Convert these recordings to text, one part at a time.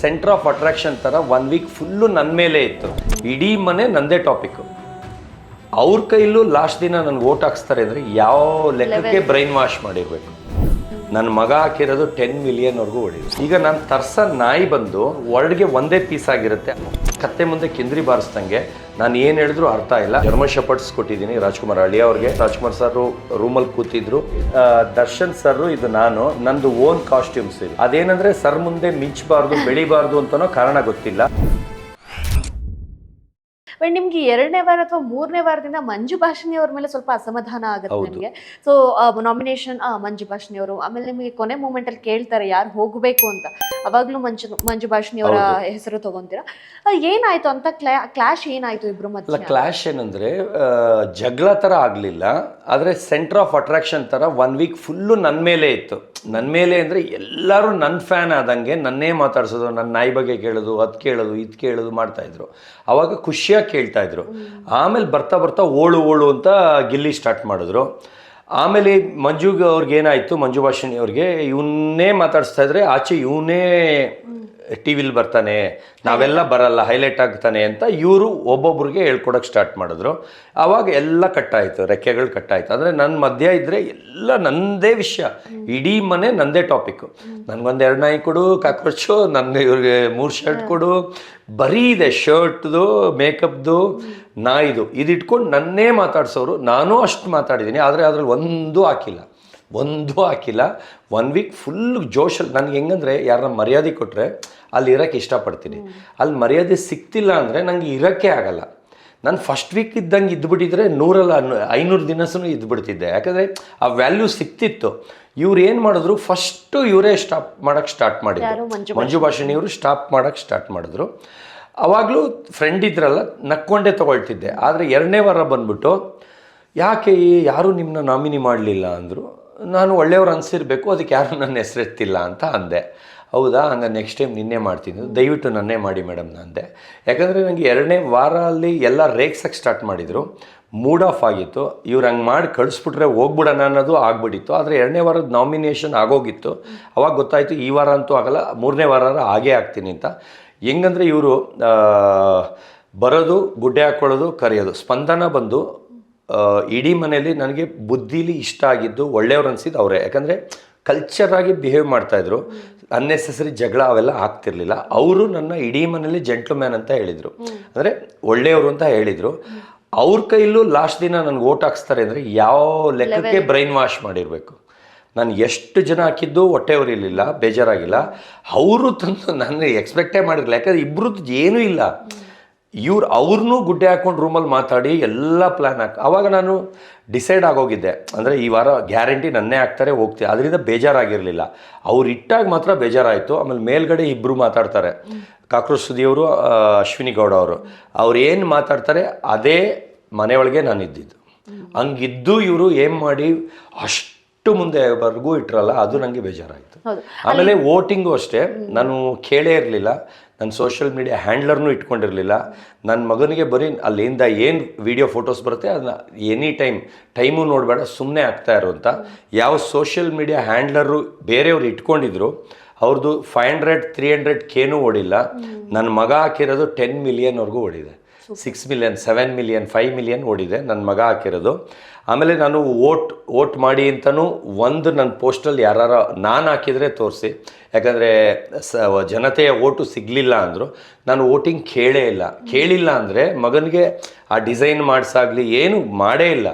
Centre of attraction ಥರ one week full ನನ್ನ ಮೇಲೆ ಇತ್ತು. ಇಡೀ ಮನೆ ನಂದೇ ಟಾಪಿಕ್ಕು ಅವ್ರ ಕೈಲೂ ಲಾಸ್ಟ್ ದಿನ ನನಗೆ ಓಟ್ ಹಾಕ್ಸ್ತಾರೆ ಅಂದರೆ ಯಾವ ಲೆಕ್ಕಕ್ಕೆ ಬ್ರೈನ್ ವಾಶ್ ಮಾಡಿರಬೇಕು? ನನ್ನ ಮಗ ಹಾಕಿರೋದು ಟೆನ್ ಮಿಲಿಯನ್ವರೆಗೂ ಹೊಡಿದ್ರು ಈಗ ನಾನು ತರ್ಸ ನಾಯಿ ಬಂದು ವರ್ಡ್ಗೆ ಒಂದೇ ಪೀಸ್ ಆಗಿರುತ್ತೆ. ಕತ್ತೆ ಮುಂದೆ ಕಿಂದ್ರಿ ಬಾರಿಸ್ದಂಗೆ ನಾನು ಏನು ಹೇಳಿದ್ರು ಅರ್ಥ ಇಲ್ಲ. ಜರ್ಮ ಶಪರ್ಟ್ಸ್ ಕೊಟ್ಟಿದ್ದೀನಿ, ರಾಜ್ಕುಮಾರ್ ಹಳ್ಳಿ ಅವ್ರಿಗೆ. ರಾಜ್ಕುಮಾರ್ ಸರ್ ರೂಮಲ್ಲಿ ಕೂತಿದ್ರು. ದರ್ಶನ್ ಸರ್ ಇದು ನಾನು. ನಂದು ಓನ್ ಕಾಸ್ಟ್ಯೂಮ್ಸ್ ಇದೆ. ಅದೇನಂದ್ರೆ ಸರ್ ಮುಂದೆ ಮಿಂಚಬಾರ್ದು, ಬೆಳಿಬಾರ್ದು ಅಂತನೋ ಕಾರಣ ಗೊತ್ತಿಲ್ಲ. ಬಟ್ ನಿಮ್ಗೆ ಎರಡನೇ ವಾರ ಅಥವಾ ಮೂರನೇ ವಾರದಿಂದ ಮಂಜು ಭಾಷಣಿ ಅವ್ರ ಮೇಲೆ ಸ್ವಲ್ಪ ಅಸಮಾಧಾನ ಆಗುತ್ತೆ. ನಿಮಗೆ ಸೊ ನಾಮಿನೇಷನ್ ಮಂಜು ಭಾಷಣಿ ಅವರು ಆಮೇಲೆ ನಿಮಗೆ ಕೊನೆ ಮೂಮೆಂಟ್ ಅಲ್ಲಿ ಕೇಳ್ತಾರೆ ಯಾರು ಹೋಗಬೇಕು ಅಂತ. ಅವಾಗ್ಲೂ ಮಂಜು ಮಂಜು ಭಾಷಣಿ ಅವರ ಹೆಸರು ತಗೊಂತೀರಾ? ಏನಾಯ್ತು ಅಂತ ಕ್ಲಾಶ್ ಏನಾಯ್ತು ಇಬ್ರು ಮತ್ತೆ ಕ್ಲಾಶ್ ಏನಂದ್ರೆ ಜಗಳ ತರ ಆಗ್ಲಿಲ್ಲ ಆದ್ರೆ ಸೆಂಟರ್ ಆಫ್ ಅಟ್ರಾಕ್ಷನ್ ತರ ಒನ್ ವೀಕ್ ಫುಲ್ಲು ನನ್ನ ಮೇಲೆ ಇತ್ತು. ನನ್ನ ಮೇಲೆ ಅಂದ್ರೆ ಎಲ್ಲರೂ ನನ್ನ ಫ್ಯಾನ್ ಆದಂಗೆ ನನ್ನೇ ಮಾತಾಡ್ಸೋದು ನನ್ನ ನಾಯಿ ಬಗ್ಗೆ ಕೇಳೋದು ಅದು ಕೇಳೋದು ಇದು ಕೇಳೋದು ಮಾಡ್ತಾಯಿದ್ರು ಅವಾಗ ಖುಷಿಯಾಗಿ ಕೇಳ್ತಾ ಇದ್ರು. ಆಮೇಲೆ ಬರ್ತಾ ಬರ್ತಾ ಓಳು ಓಳು ಅಂತ ಗಿಲ್ಲಿ ಸ್ಟಾರ್ಟ್ ಮಾಡಿದ್ರು. ಆಮೇಲೆ ಮಂಜುಗೆ ಅವ್ರಿಗೆ ಏನಾಯಿತು, ಮಂಜು ಭಾಷಿಣಿ ಅವ್ರಿಗೆ, ಇವನ್ನೇ ಮಾತಾಡಿಸ್ತಾ ಇದ್ರೆ ಆಚೆ ಇವನೇ ಟಿ ವಿಲಿ ಬರ್ತಾನೆ ನಾವೆಲ್ಲ ಬರಲ್ಲ ಹೈಲೈಟ್ ಆಗ್ತಾನೆ ಅಂತ ಇವರು ಒಬ್ಬೊಬ್ರಿಗೆ ಹೇಳ್ಕೊಡಕ್ಕೆ ಸ್ಟಾರ್ಟ್ ಮಾಡಿದ್ರು. ಆವಾಗ ಎಲ್ಲ ಕಟ್ಟಾಯಿತು ರೆಕ್ಕೆಗಳು ಕಟ್ಟಾಯಿತು. ಅಂದರೆ ನನ್ನ ಮಧ್ಯ ಇದ್ದರೆ ಎಲ್ಲ ನನ್ನದೇ ವಿಷಯ. ಇಡೀ ಮನೆ ನನ್ನದೇ ಟಾಪಿಕ್ಕು ನನಗೊಂದು ಎರಡು ನಾಯಿ ಕೊಡು ಕಾಕ್ರೋಚು ನನ್ನ ಇವ್ರಿಗೆ ಮೂರು ಶರ್ಟ್ ಕೊಡು. ಬರೀ ಇದೆ ಶರ್ಟ್ದು ಮೇಕಪ್ದು ನಾಯಿದು. ಇದಿಟ್ಕೊಂಡು ನನ್ನೇ ಮಾತಾಡ್ಸೋರು. ನಾನು ಅಷ್ಟು ಮಾತಾಡಿದ್ದೀನಿ ಆದರೆ ಅದ್ರಲ್ಲಿ ಒಂದೂ ಹಾಕಿಲ್ಲ. ಒಂದೂ ಹಾಕಿಲ್ಲ. ಒನ್ ವೀಕ್ ಫುಲ್ ಜೋಶಲ್ಲಿ ನನಗೆ ಹೆಂಗಂದ್ರೆ ಯಾರನ್ನ ಮರ್ಯಾದೆ ಕೊಟ್ಟರೆ ಅಲ್ಲಿ ಇರೋಕ್ಕೆ ಇಷ್ಟಪಡ್ತೀನಿ. ಅಲ್ಲಿ ಮರ್ಯಾದೆ ಸಿಕ್ತಿಲ್ಲ ಅಂದರೆ ನನಗೆ ಇರೋಕ್ಕೆ ಆಗಲ್ಲ. ನಾನು ಫಸ್ಟ್ ವೀಕ್ ಇದ್ದಂಗೆ ಇದ್ಬಿಟ್ಟಿದ್ರೆ ನೂರಲ್ಲ ಐನೂರು ದಿನಸೂ ಇದ್ಬಿಡ್ತಿದ್ದೆ. ಯಾಕಂದರೆ ಆ ವ್ಯಾಲ್ಯೂ ಸಿಕ್ತಿತ್ತು. ಇವ್ರು ಏನು ಮಾಡಿದ್ರು ಫಸ್ಟು ಇವರೇ ಸ್ಟಾಪ್ ಮಾಡೋಕ್ಕೆ ಸ್ಟಾರ್ಟ್ ಮಾಡಿದ್ರು. ಮಂಜು ಭಾಷಣಿಯವರು ಸ್ಟಾಪ್ ಮಾಡೋಕ್ಕೆ ಸ್ಟಾರ್ಟ್ ಮಾಡಿದ್ರು. ಅವಾಗಲೂ ಫ್ರೆಂಡ್ ಇದ್ರಲ್ಲ ನಕ್ಕೊಂಡೇ ತೊಗೊಳ್ತಿದ್ದೆ. ಆದರೆ ಎರಡನೇ ವಾರ ಬಂದ್ಬಿಟ್ಟು ಯಾಕೆ ಯಾರೂ ನಿಮ್ಮನ್ನ ನಾಮಿನಿ ಮಾಡಲಿಲ್ಲ? ಅಂದರು. ನಾನು ಒಳ್ಳೆಯವ್ರು ಅನಿಸಿರ್ಬೇಕು ಅದಕ್ಕೆ ಯಾರೂ ನನ್ನ ಹೆಸರೆತ್ತಿಲ್ಲ ಅಂತ ಅಂದೆ. ಹೌದಾ? ಹಂಗೆ ನೆಕ್ಸ್ಟ್ ಟೈಮ್ ನಿನ್ನೆ ಮಾಡ್ತೀನಿ. ದಯವಿಟ್ಟು ನನ್ನೇ ಮಾಡಿ ಮೇಡಮ್ ನಂದೆ ಯಾಕಂದರೆ ನನಗೆ ಎರಡನೇ ವಾರ ಅಲ್ಲಿ ಎಲ್ಲ ರೇಕ್ಸಕ್ಕೆ ಸ್ಟಾರ್ಟ್ ಮಾಡಿದರು. ಮೂಡ್ ಆಫ್ ಆಗಿತ್ತು. ಇವ್ರು ಹಂಗೆ ಮಾಡಿ ಕಳಿಸ್ಬಿಟ್ರೆ ಹೋಗ್ಬಿಡೋಣ ಅನ್ನೋದು ಆಗ್ಬಿಟ್ಟಿತ್ತು. ಆದರೆ ಎರಡನೇ ವಾರದ ನಾಮಿನೇಷನ್ ಆಗೋಗಿತ್ತು. ಅವಾಗ ಗೊತ್ತಾಯಿತು ಈ ವಾರ ಅಂತೂ ಆಗಲ್ಲ, ಮೂರನೇ ವಾರ ಆಗೇ ಆಗ್ತೀನಿ ಅಂತ. ಹೆಂಗಂದರೆ ಇವರು ಬರೋದು, ಗುಡ್ಡೆ ಹಾಕ್ಕೊಳ್ಳೋದು ಕರೆಯೋದು. ಸ್ಪಂದನ ಬಂದು ಇಡೀ ಮನೆಯಲ್ಲಿ ನನಗೆ ಬುದ್ಧಿಲಿ ಇಷ್ಟ ಆಗಿದ್ದು ಒಳ್ಳೆಯವ್ರು ಅನಿಸಿದ್ದು ಅವರೇ. ಯಾಕಂದರೆ ಕಲ್ಚರಾಗಿ ಬಿಹೇವ್ ಮಾಡ್ತಾಯಿದ್ರು ಅನ್ನೆಸೆಸರಿ ಜಗಳ ಅವೆಲ್ಲ ಆಗ್ತಿರ್ಲಿಲ್ಲ. ಅವರು ನನ್ನ ಇಡೀ ಮನೇಲಿ ಜೆಂಟ್ಲ್ಮ್ಯಾನ್ ಅಂತ ಹೇಳಿದರು. ಅಂದರೆ ಒಳ್ಳೆಯವರು ಅಂತ ಹೇಳಿದರು. ಅವ್ರ ಕೈಲೂ ಲಾಸ್ಟ್ ದಿನ ನನಗೆ ಓಟ್ ಹಾಕ್ಸ್ತಾರೆ ಅಂದರೆ ಯಾವ ಲೆಕ್ಕಕ್ಕೆ ಬ್ರೈನ್ ವಾಶ್ ಮಾಡಿರಬೇಕು? ನಾನು ಎಷ್ಟು ಜನ ಹಾಕಿದ್ದು ಹೊಟ್ಟೆಯವರು ಉರಿಲಿಲ್ಲ ಬೇಜಾರಾಗಿಲ್ಲ. ಅವರು ತಂದು ನನಗೆ ಎಕ್ಸ್ಪೆಕ್ಟೇ ಮಾಡಿರಲಿಲ್ಲ. ಯಾಕಂದರೆ ಇಬ್ಬರದ್ದು ಏನೂ ಇಲ್ಲ. ಇವ್ರು ಅವ್ರನ್ನೂ ಗುಡ್ಡೆ ಹಾಕೊಂಡು ರೂಮಲ್ಲಿ ಮಾತಾಡಿ ಎಲ್ಲ ಪ್ಲ್ಯಾನ್ ಹಾಕಿ ಅವಾಗ ನಾನು ಡಿಸೈಡ್ ಆಗೋಗಿದ್ದೆ. ಅಂದರೆ ಈ ವಾರ ಗ್ಯಾರಂಟಿ ನನ್ನೇ ಹಾಕ್ತಾರೆ ಹೋಗ್ತೀವಿ ಅದರಿಂದ ಬೇಜಾರಾಗಿರಲಿಲ್ಲ. ಅವ್ರು ಇಟ್ಟಾಗ ಮಾತ್ರ ಬೇಜಾರಾಯಿತು. ಆಮೇಲೆ ಮೇಲ್ಗಡೆ ಇಬ್ಬರು ಮಾತಾಡ್ತಾರೆ. ಕಾಕ್ರೋಚ್ ಸುದಿಯವರು ಅಶ್ವಿನಿ ಗೌಡ ಅವರು. ಅವ್ರು ಏನು ಮಾತಾಡ್ತಾರೆ ಅದೇ ಮನೆಯೊಳಗೆ ನಾನು ಇದ್ದಿದ್ದು. ಹಂಗಿದ್ದು ಇವರು ಏನು ಮಾಡಿ ಅಷ್ಟು ಮುಂದೆವರೆಗೂ ಇಟ್ರಲ್ಲ ಅದು ನನಗೆ ಬೇಜಾರಾಯಿತು. ಆಮೇಲೆ ವೋಟಿಂಗು ಅಷ್ಟೇ. ನಾನು ಕೇಳೇ ಇರಲಿಲ್ಲ. ನನ್ನ ಸೋಷಿಯಲ್ ಮೀಡಿಯಾ ಹ್ಯಾಂಡ್ಲರ್ನೂ ಇಟ್ಕೊಂಡಿರಲಿಲ್ಲ. ನನ್ನ ಮಗನಿಗೆ ಬರೀ ಅಲ್ಲಿಂದ ಏನು ವಿಡಿಯೋ ಫೋಟೋಸ್ ಬರುತ್ತೆ ಅದನ್ನ ಎನಿ ಟೈಮ್ ಟೈಮು ನೋಡಬೇಡ ಸುಮ್ಮನೆ ಆಗ್ತಾ ಇರು ಅಂತ. ಯಾವ ಸೋಷಿಯಲ್ ಮೀಡಿಯಾ ಹ್ಯಾಂಡ್ಲರು ಬೇರೆಯವ್ರು ಇಟ್ಕೊಂಡಿದ್ರು ಅವ್ರದ್ದು ಫೈವ್ ಹಂಡ್ರೆಡ್ ತ್ರೀ ಹಂಡ್ರೆಡ್ ಕೇನೂ ಓಡಿಲ್ಲ. ನನ್ನ ಮಗ ಹಾಕಿರೋದು ಟೆನ್ ಮಿಲಿಯನ್ವರೆಗೂ ಓಡಿದೆ. Six million seven million five million ಓಡಿದೆ. ನನ್ನ ಮಗ ಹಾಕಿರೋದು. ಆಮೇಲೆ ನಾನು ಓಟ್ ವೋಟ್ ಮಾಡಿ ಅಂತಲೂ ಒಂದು ನನ್ನ ಪೋಸ್ಟಲ್ಲಿ ಯಾರು ನಾನು ಹಾಕಿದರೆ ತೋರಿಸಿ. ಯಾಕಂದರೆ ಸ, ಜನತೆಯ ಓಟು ಸಿಗಲಿಲ್ಲ ಅಂದರು. ನಾನು ವೋಟಿಂಗ್ ಕೇಳೇ ಇಲ್ಲ. ಕೇಳಿಲ್ಲ ಅಂದರೆ ಮಗನಿಗೆ ಆ ಡಿಸೈನ್ ಮಾಡಿಸಾಗಲಿ ಏನು ಮಾಡೇ ಇಲ್ಲ.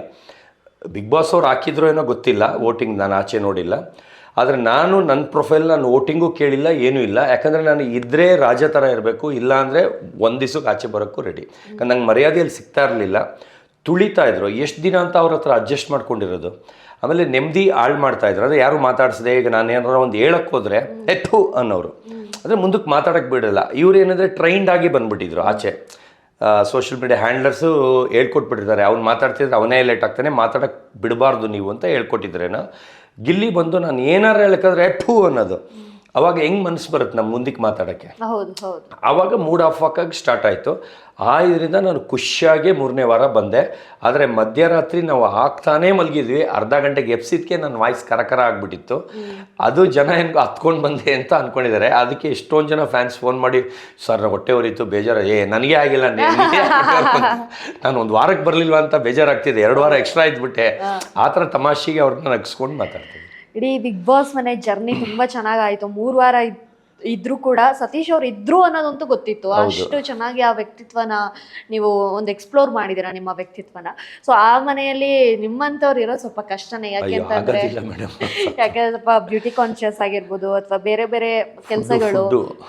ಬಿಗ್ ಬಾಸ್ ಅವ್ರು ಹಾಕಿದ್ರೋ ಏನೋ ಗೊತ್ತಿಲ್ಲ ವೋಟಿಂಗ್ ನಾನು ಆಚೆ ನೋಡಿಲ್ಲ. ಆದರೆ ನಾನು ನನ್ನ ಪ್ರೊಫೈಲ್ ನಾನು ವೋಟಿಂಗೂ ಕೇಳಿಲ್ಲ, ಏನೂ ಇಲ್ಲ. ಯಾಕಂದರೆ ನಾನು ಇದ್ದರೆ ರಾಜ ಥರ ಇರಬೇಕು, ಇಲ್ಲ ಅಂದರೆ ಒಂದು ದಿವ್ಸಕ್ಕೆ ಆಚೆ ಬರೋಕ್ಕೂ ರೆಡಿ ಯಾಕಂದ್ರೆ ನಂಗೆ ಮರ್ಯಾದೆಯಲ್ಲಿ ಸಿಗ್ತಾ ಇರಲಿಲ್ಲ. ತುಳಿತಾ ಇದ್ರು. ಎಷ್ಟು ದಿನ ಅಂತ ಅವ್ರ ಹತ್ರ ಅಡ್ಜಸ್ಟ್ ಮಾಡ್ಕೊಂಡಿರೋದು. ಆಮೇಲೆ ನೆಮ್ಮದಿ ಹಾಳು ಮಾಡ್ತಾ ಇದ್ರು. ಅಂದರೆ ಯಾರು ಮಾತಾಡಿಸಿದೆ ಈಗ ನಾನು ಏನಾರ ಒಂದು ಹೇಳಕ್ಕೆ ಹೋದರೆ ಎತ್ತು ಅನ್ನೋರು. ಅಂದರೆ ಮುಂದಕ್ಕೆ ಮಾತಾಡೋಕ್ಕೆ ಬಿಡಲ್ಲ. ಇವ್ರು ಏನಂದರೆ ಟ್ರೈನ್ಡ್ ಆಗಿ ಬಂದ್ಬಿಟ್ಟಿದ್ರು ಆಚೆ. ಸೋಷಿಯಲ್ ಮೀಡಿಯಾ ಹ್ಯಾಂಡ್ಲರ್ಸು ಹೇಳ್ಕೊಟ್ಬಿಟ್ಟಿದ್ದಾರೆ. ಅವ್ನು ಮಾತಾಡ್ತಿದ್ರೆ ಅವನೇ ಲೇಟ್ ಆಗ್ತಾನೆ. ಮಾತಾಡೋಕ್ಕೆ ಬಿಡಬಾರ್ದು ನೀವು ಅಂತ ಹೇಳ್ಕೊಟ್ಟಿದ್ರೇನೋ. ಗಿಲ್ಲಿ ಬಂದು ನಾನು ಏನಾರು ಹೇಳಕ್ಕಾದ್ರೆ ಎಟ್ಟು ಅನ್ನೋದು. ಅವಾಗ ಹೆಂಗ್ ಮನಸ್ಸು ಬರುತ್ತೆ ನಮ್ಮ ಮುಂದಕ್ಕೆ ಮಾತಾಡೋಕ್ಕೆ? ಆವಾಗ ಮೂಡ್ ಆಫ್ ಆಗಿ ಸ್ಟಾರ್ಟ್ ಆಯಿತು. ಆ ಇದರಿಂದ ನಾನು ಖುಷಿಯಾಗಿ ಮೂರನೇ ವಾರ ಬಂದೆ. ಆದರೆ ಮಧ್ಯರಾತ್ರಿ ನಾವು ಹಾಕ್ತಾನೆ ಮಲಗಿದ್ವಿ. ಅರ್ಧ ಗಂಟೆಗೆ ಎಪ್ಸಿದ್ಕೆ ನನ್ನ ವಾಯ್ಸ್ ಕರಕರ ಆಗ್ಬಿಟ್ಟಿತ್ತು. ಅದು ಜನ ಹೆಂಗ್ ಹತ್ಕೊಂಡು ಬಂದೆ ಅಂತ ಅನ್ಕೊಂಡಿದ್ದಾರೆ. ಅದಕ್ಕೆ ಎಷ್ಟೊಂದು ಜನ ಫ್ಯಾನ್ಸ್ ಫೋನ್ ಮಾಡಿ ಸರ್ ಹೊಟ್ಟೆ ಹೊರಿತು ಬೇಜಾರು ಏ ನನಗೆ ಆಗಿಲ್ಲ ನಿನ್ಗೆ ಆಗ್ಬೇಕು ಅಂತ." ನಾನು ಒಂದು ವಾರಕ್ಕೆ ಬರಲಿಲ್ವ ಅಂತ ಬೇಜಾರಾಗ್ತಿದೆ. ಎರಡು ವಾರ ಎಕ್ಸ್ಟ್ರಾ ಇದ್ಬಿಟ್ಟೆ. ಆ ಥರ ತಮಾಷೆಗೆ ಅವ್ರನ್ನ ನಗಿಸ್ಕೊಂಡು ಮಾತಾಡ್ತೀನಿ ಇಡೀ ಬಿಗ್ ಬಾಸ್ ಮನೆ ಜರ್ನಿ ತುಂಬಾ ಚೆನ್ನಾಗಾಯ್ತು. ಮೂರು ವಾರ ಇದ್- ಇದ್ರು ಕೂಡ ಸತೀಶ್ ಅವ್ರು ಇದ್ರು ಅನ್ನೋದಂತೂ ಗೊತ್ತಿತ್ತು. ಅಷ್ಟು ಚೆನ್ನಾಗಿ ಆ ವ್ಯಕ್ತಿತ್ವನ ನೀವು ಒಂದು ಎಕ್ಸ್ಪ್ಲೋರ್ ಮಾಡಿದಿರ ನಿಮ್ಮ ವ್ಯಕ್ತಿತ್ವನ? ಸೊ ಆ ಮನೆಯಲ್ಲಿ ನಿಮ್ಮಂತವ್ರು ಇರೋ ಸ್ವಲ್ಪ ಕಷ್ಟನೇ. ಯಾಕೆ ಅಯ್ಯೋ ಅಂತಂದ್ರೆ ಆಗೋದಿಲ್ಲ ಯಾಕೆ ಸ್ವಲ್ಪ ಬ್ಯೂಟಿ ಕಾನ್ಶಿಯಸ್ ಆಗಿರ್ಬೋದು ಅಥವಾ ಬೇರೆ ಬೇರೆ ಕೆಲಸಗಳು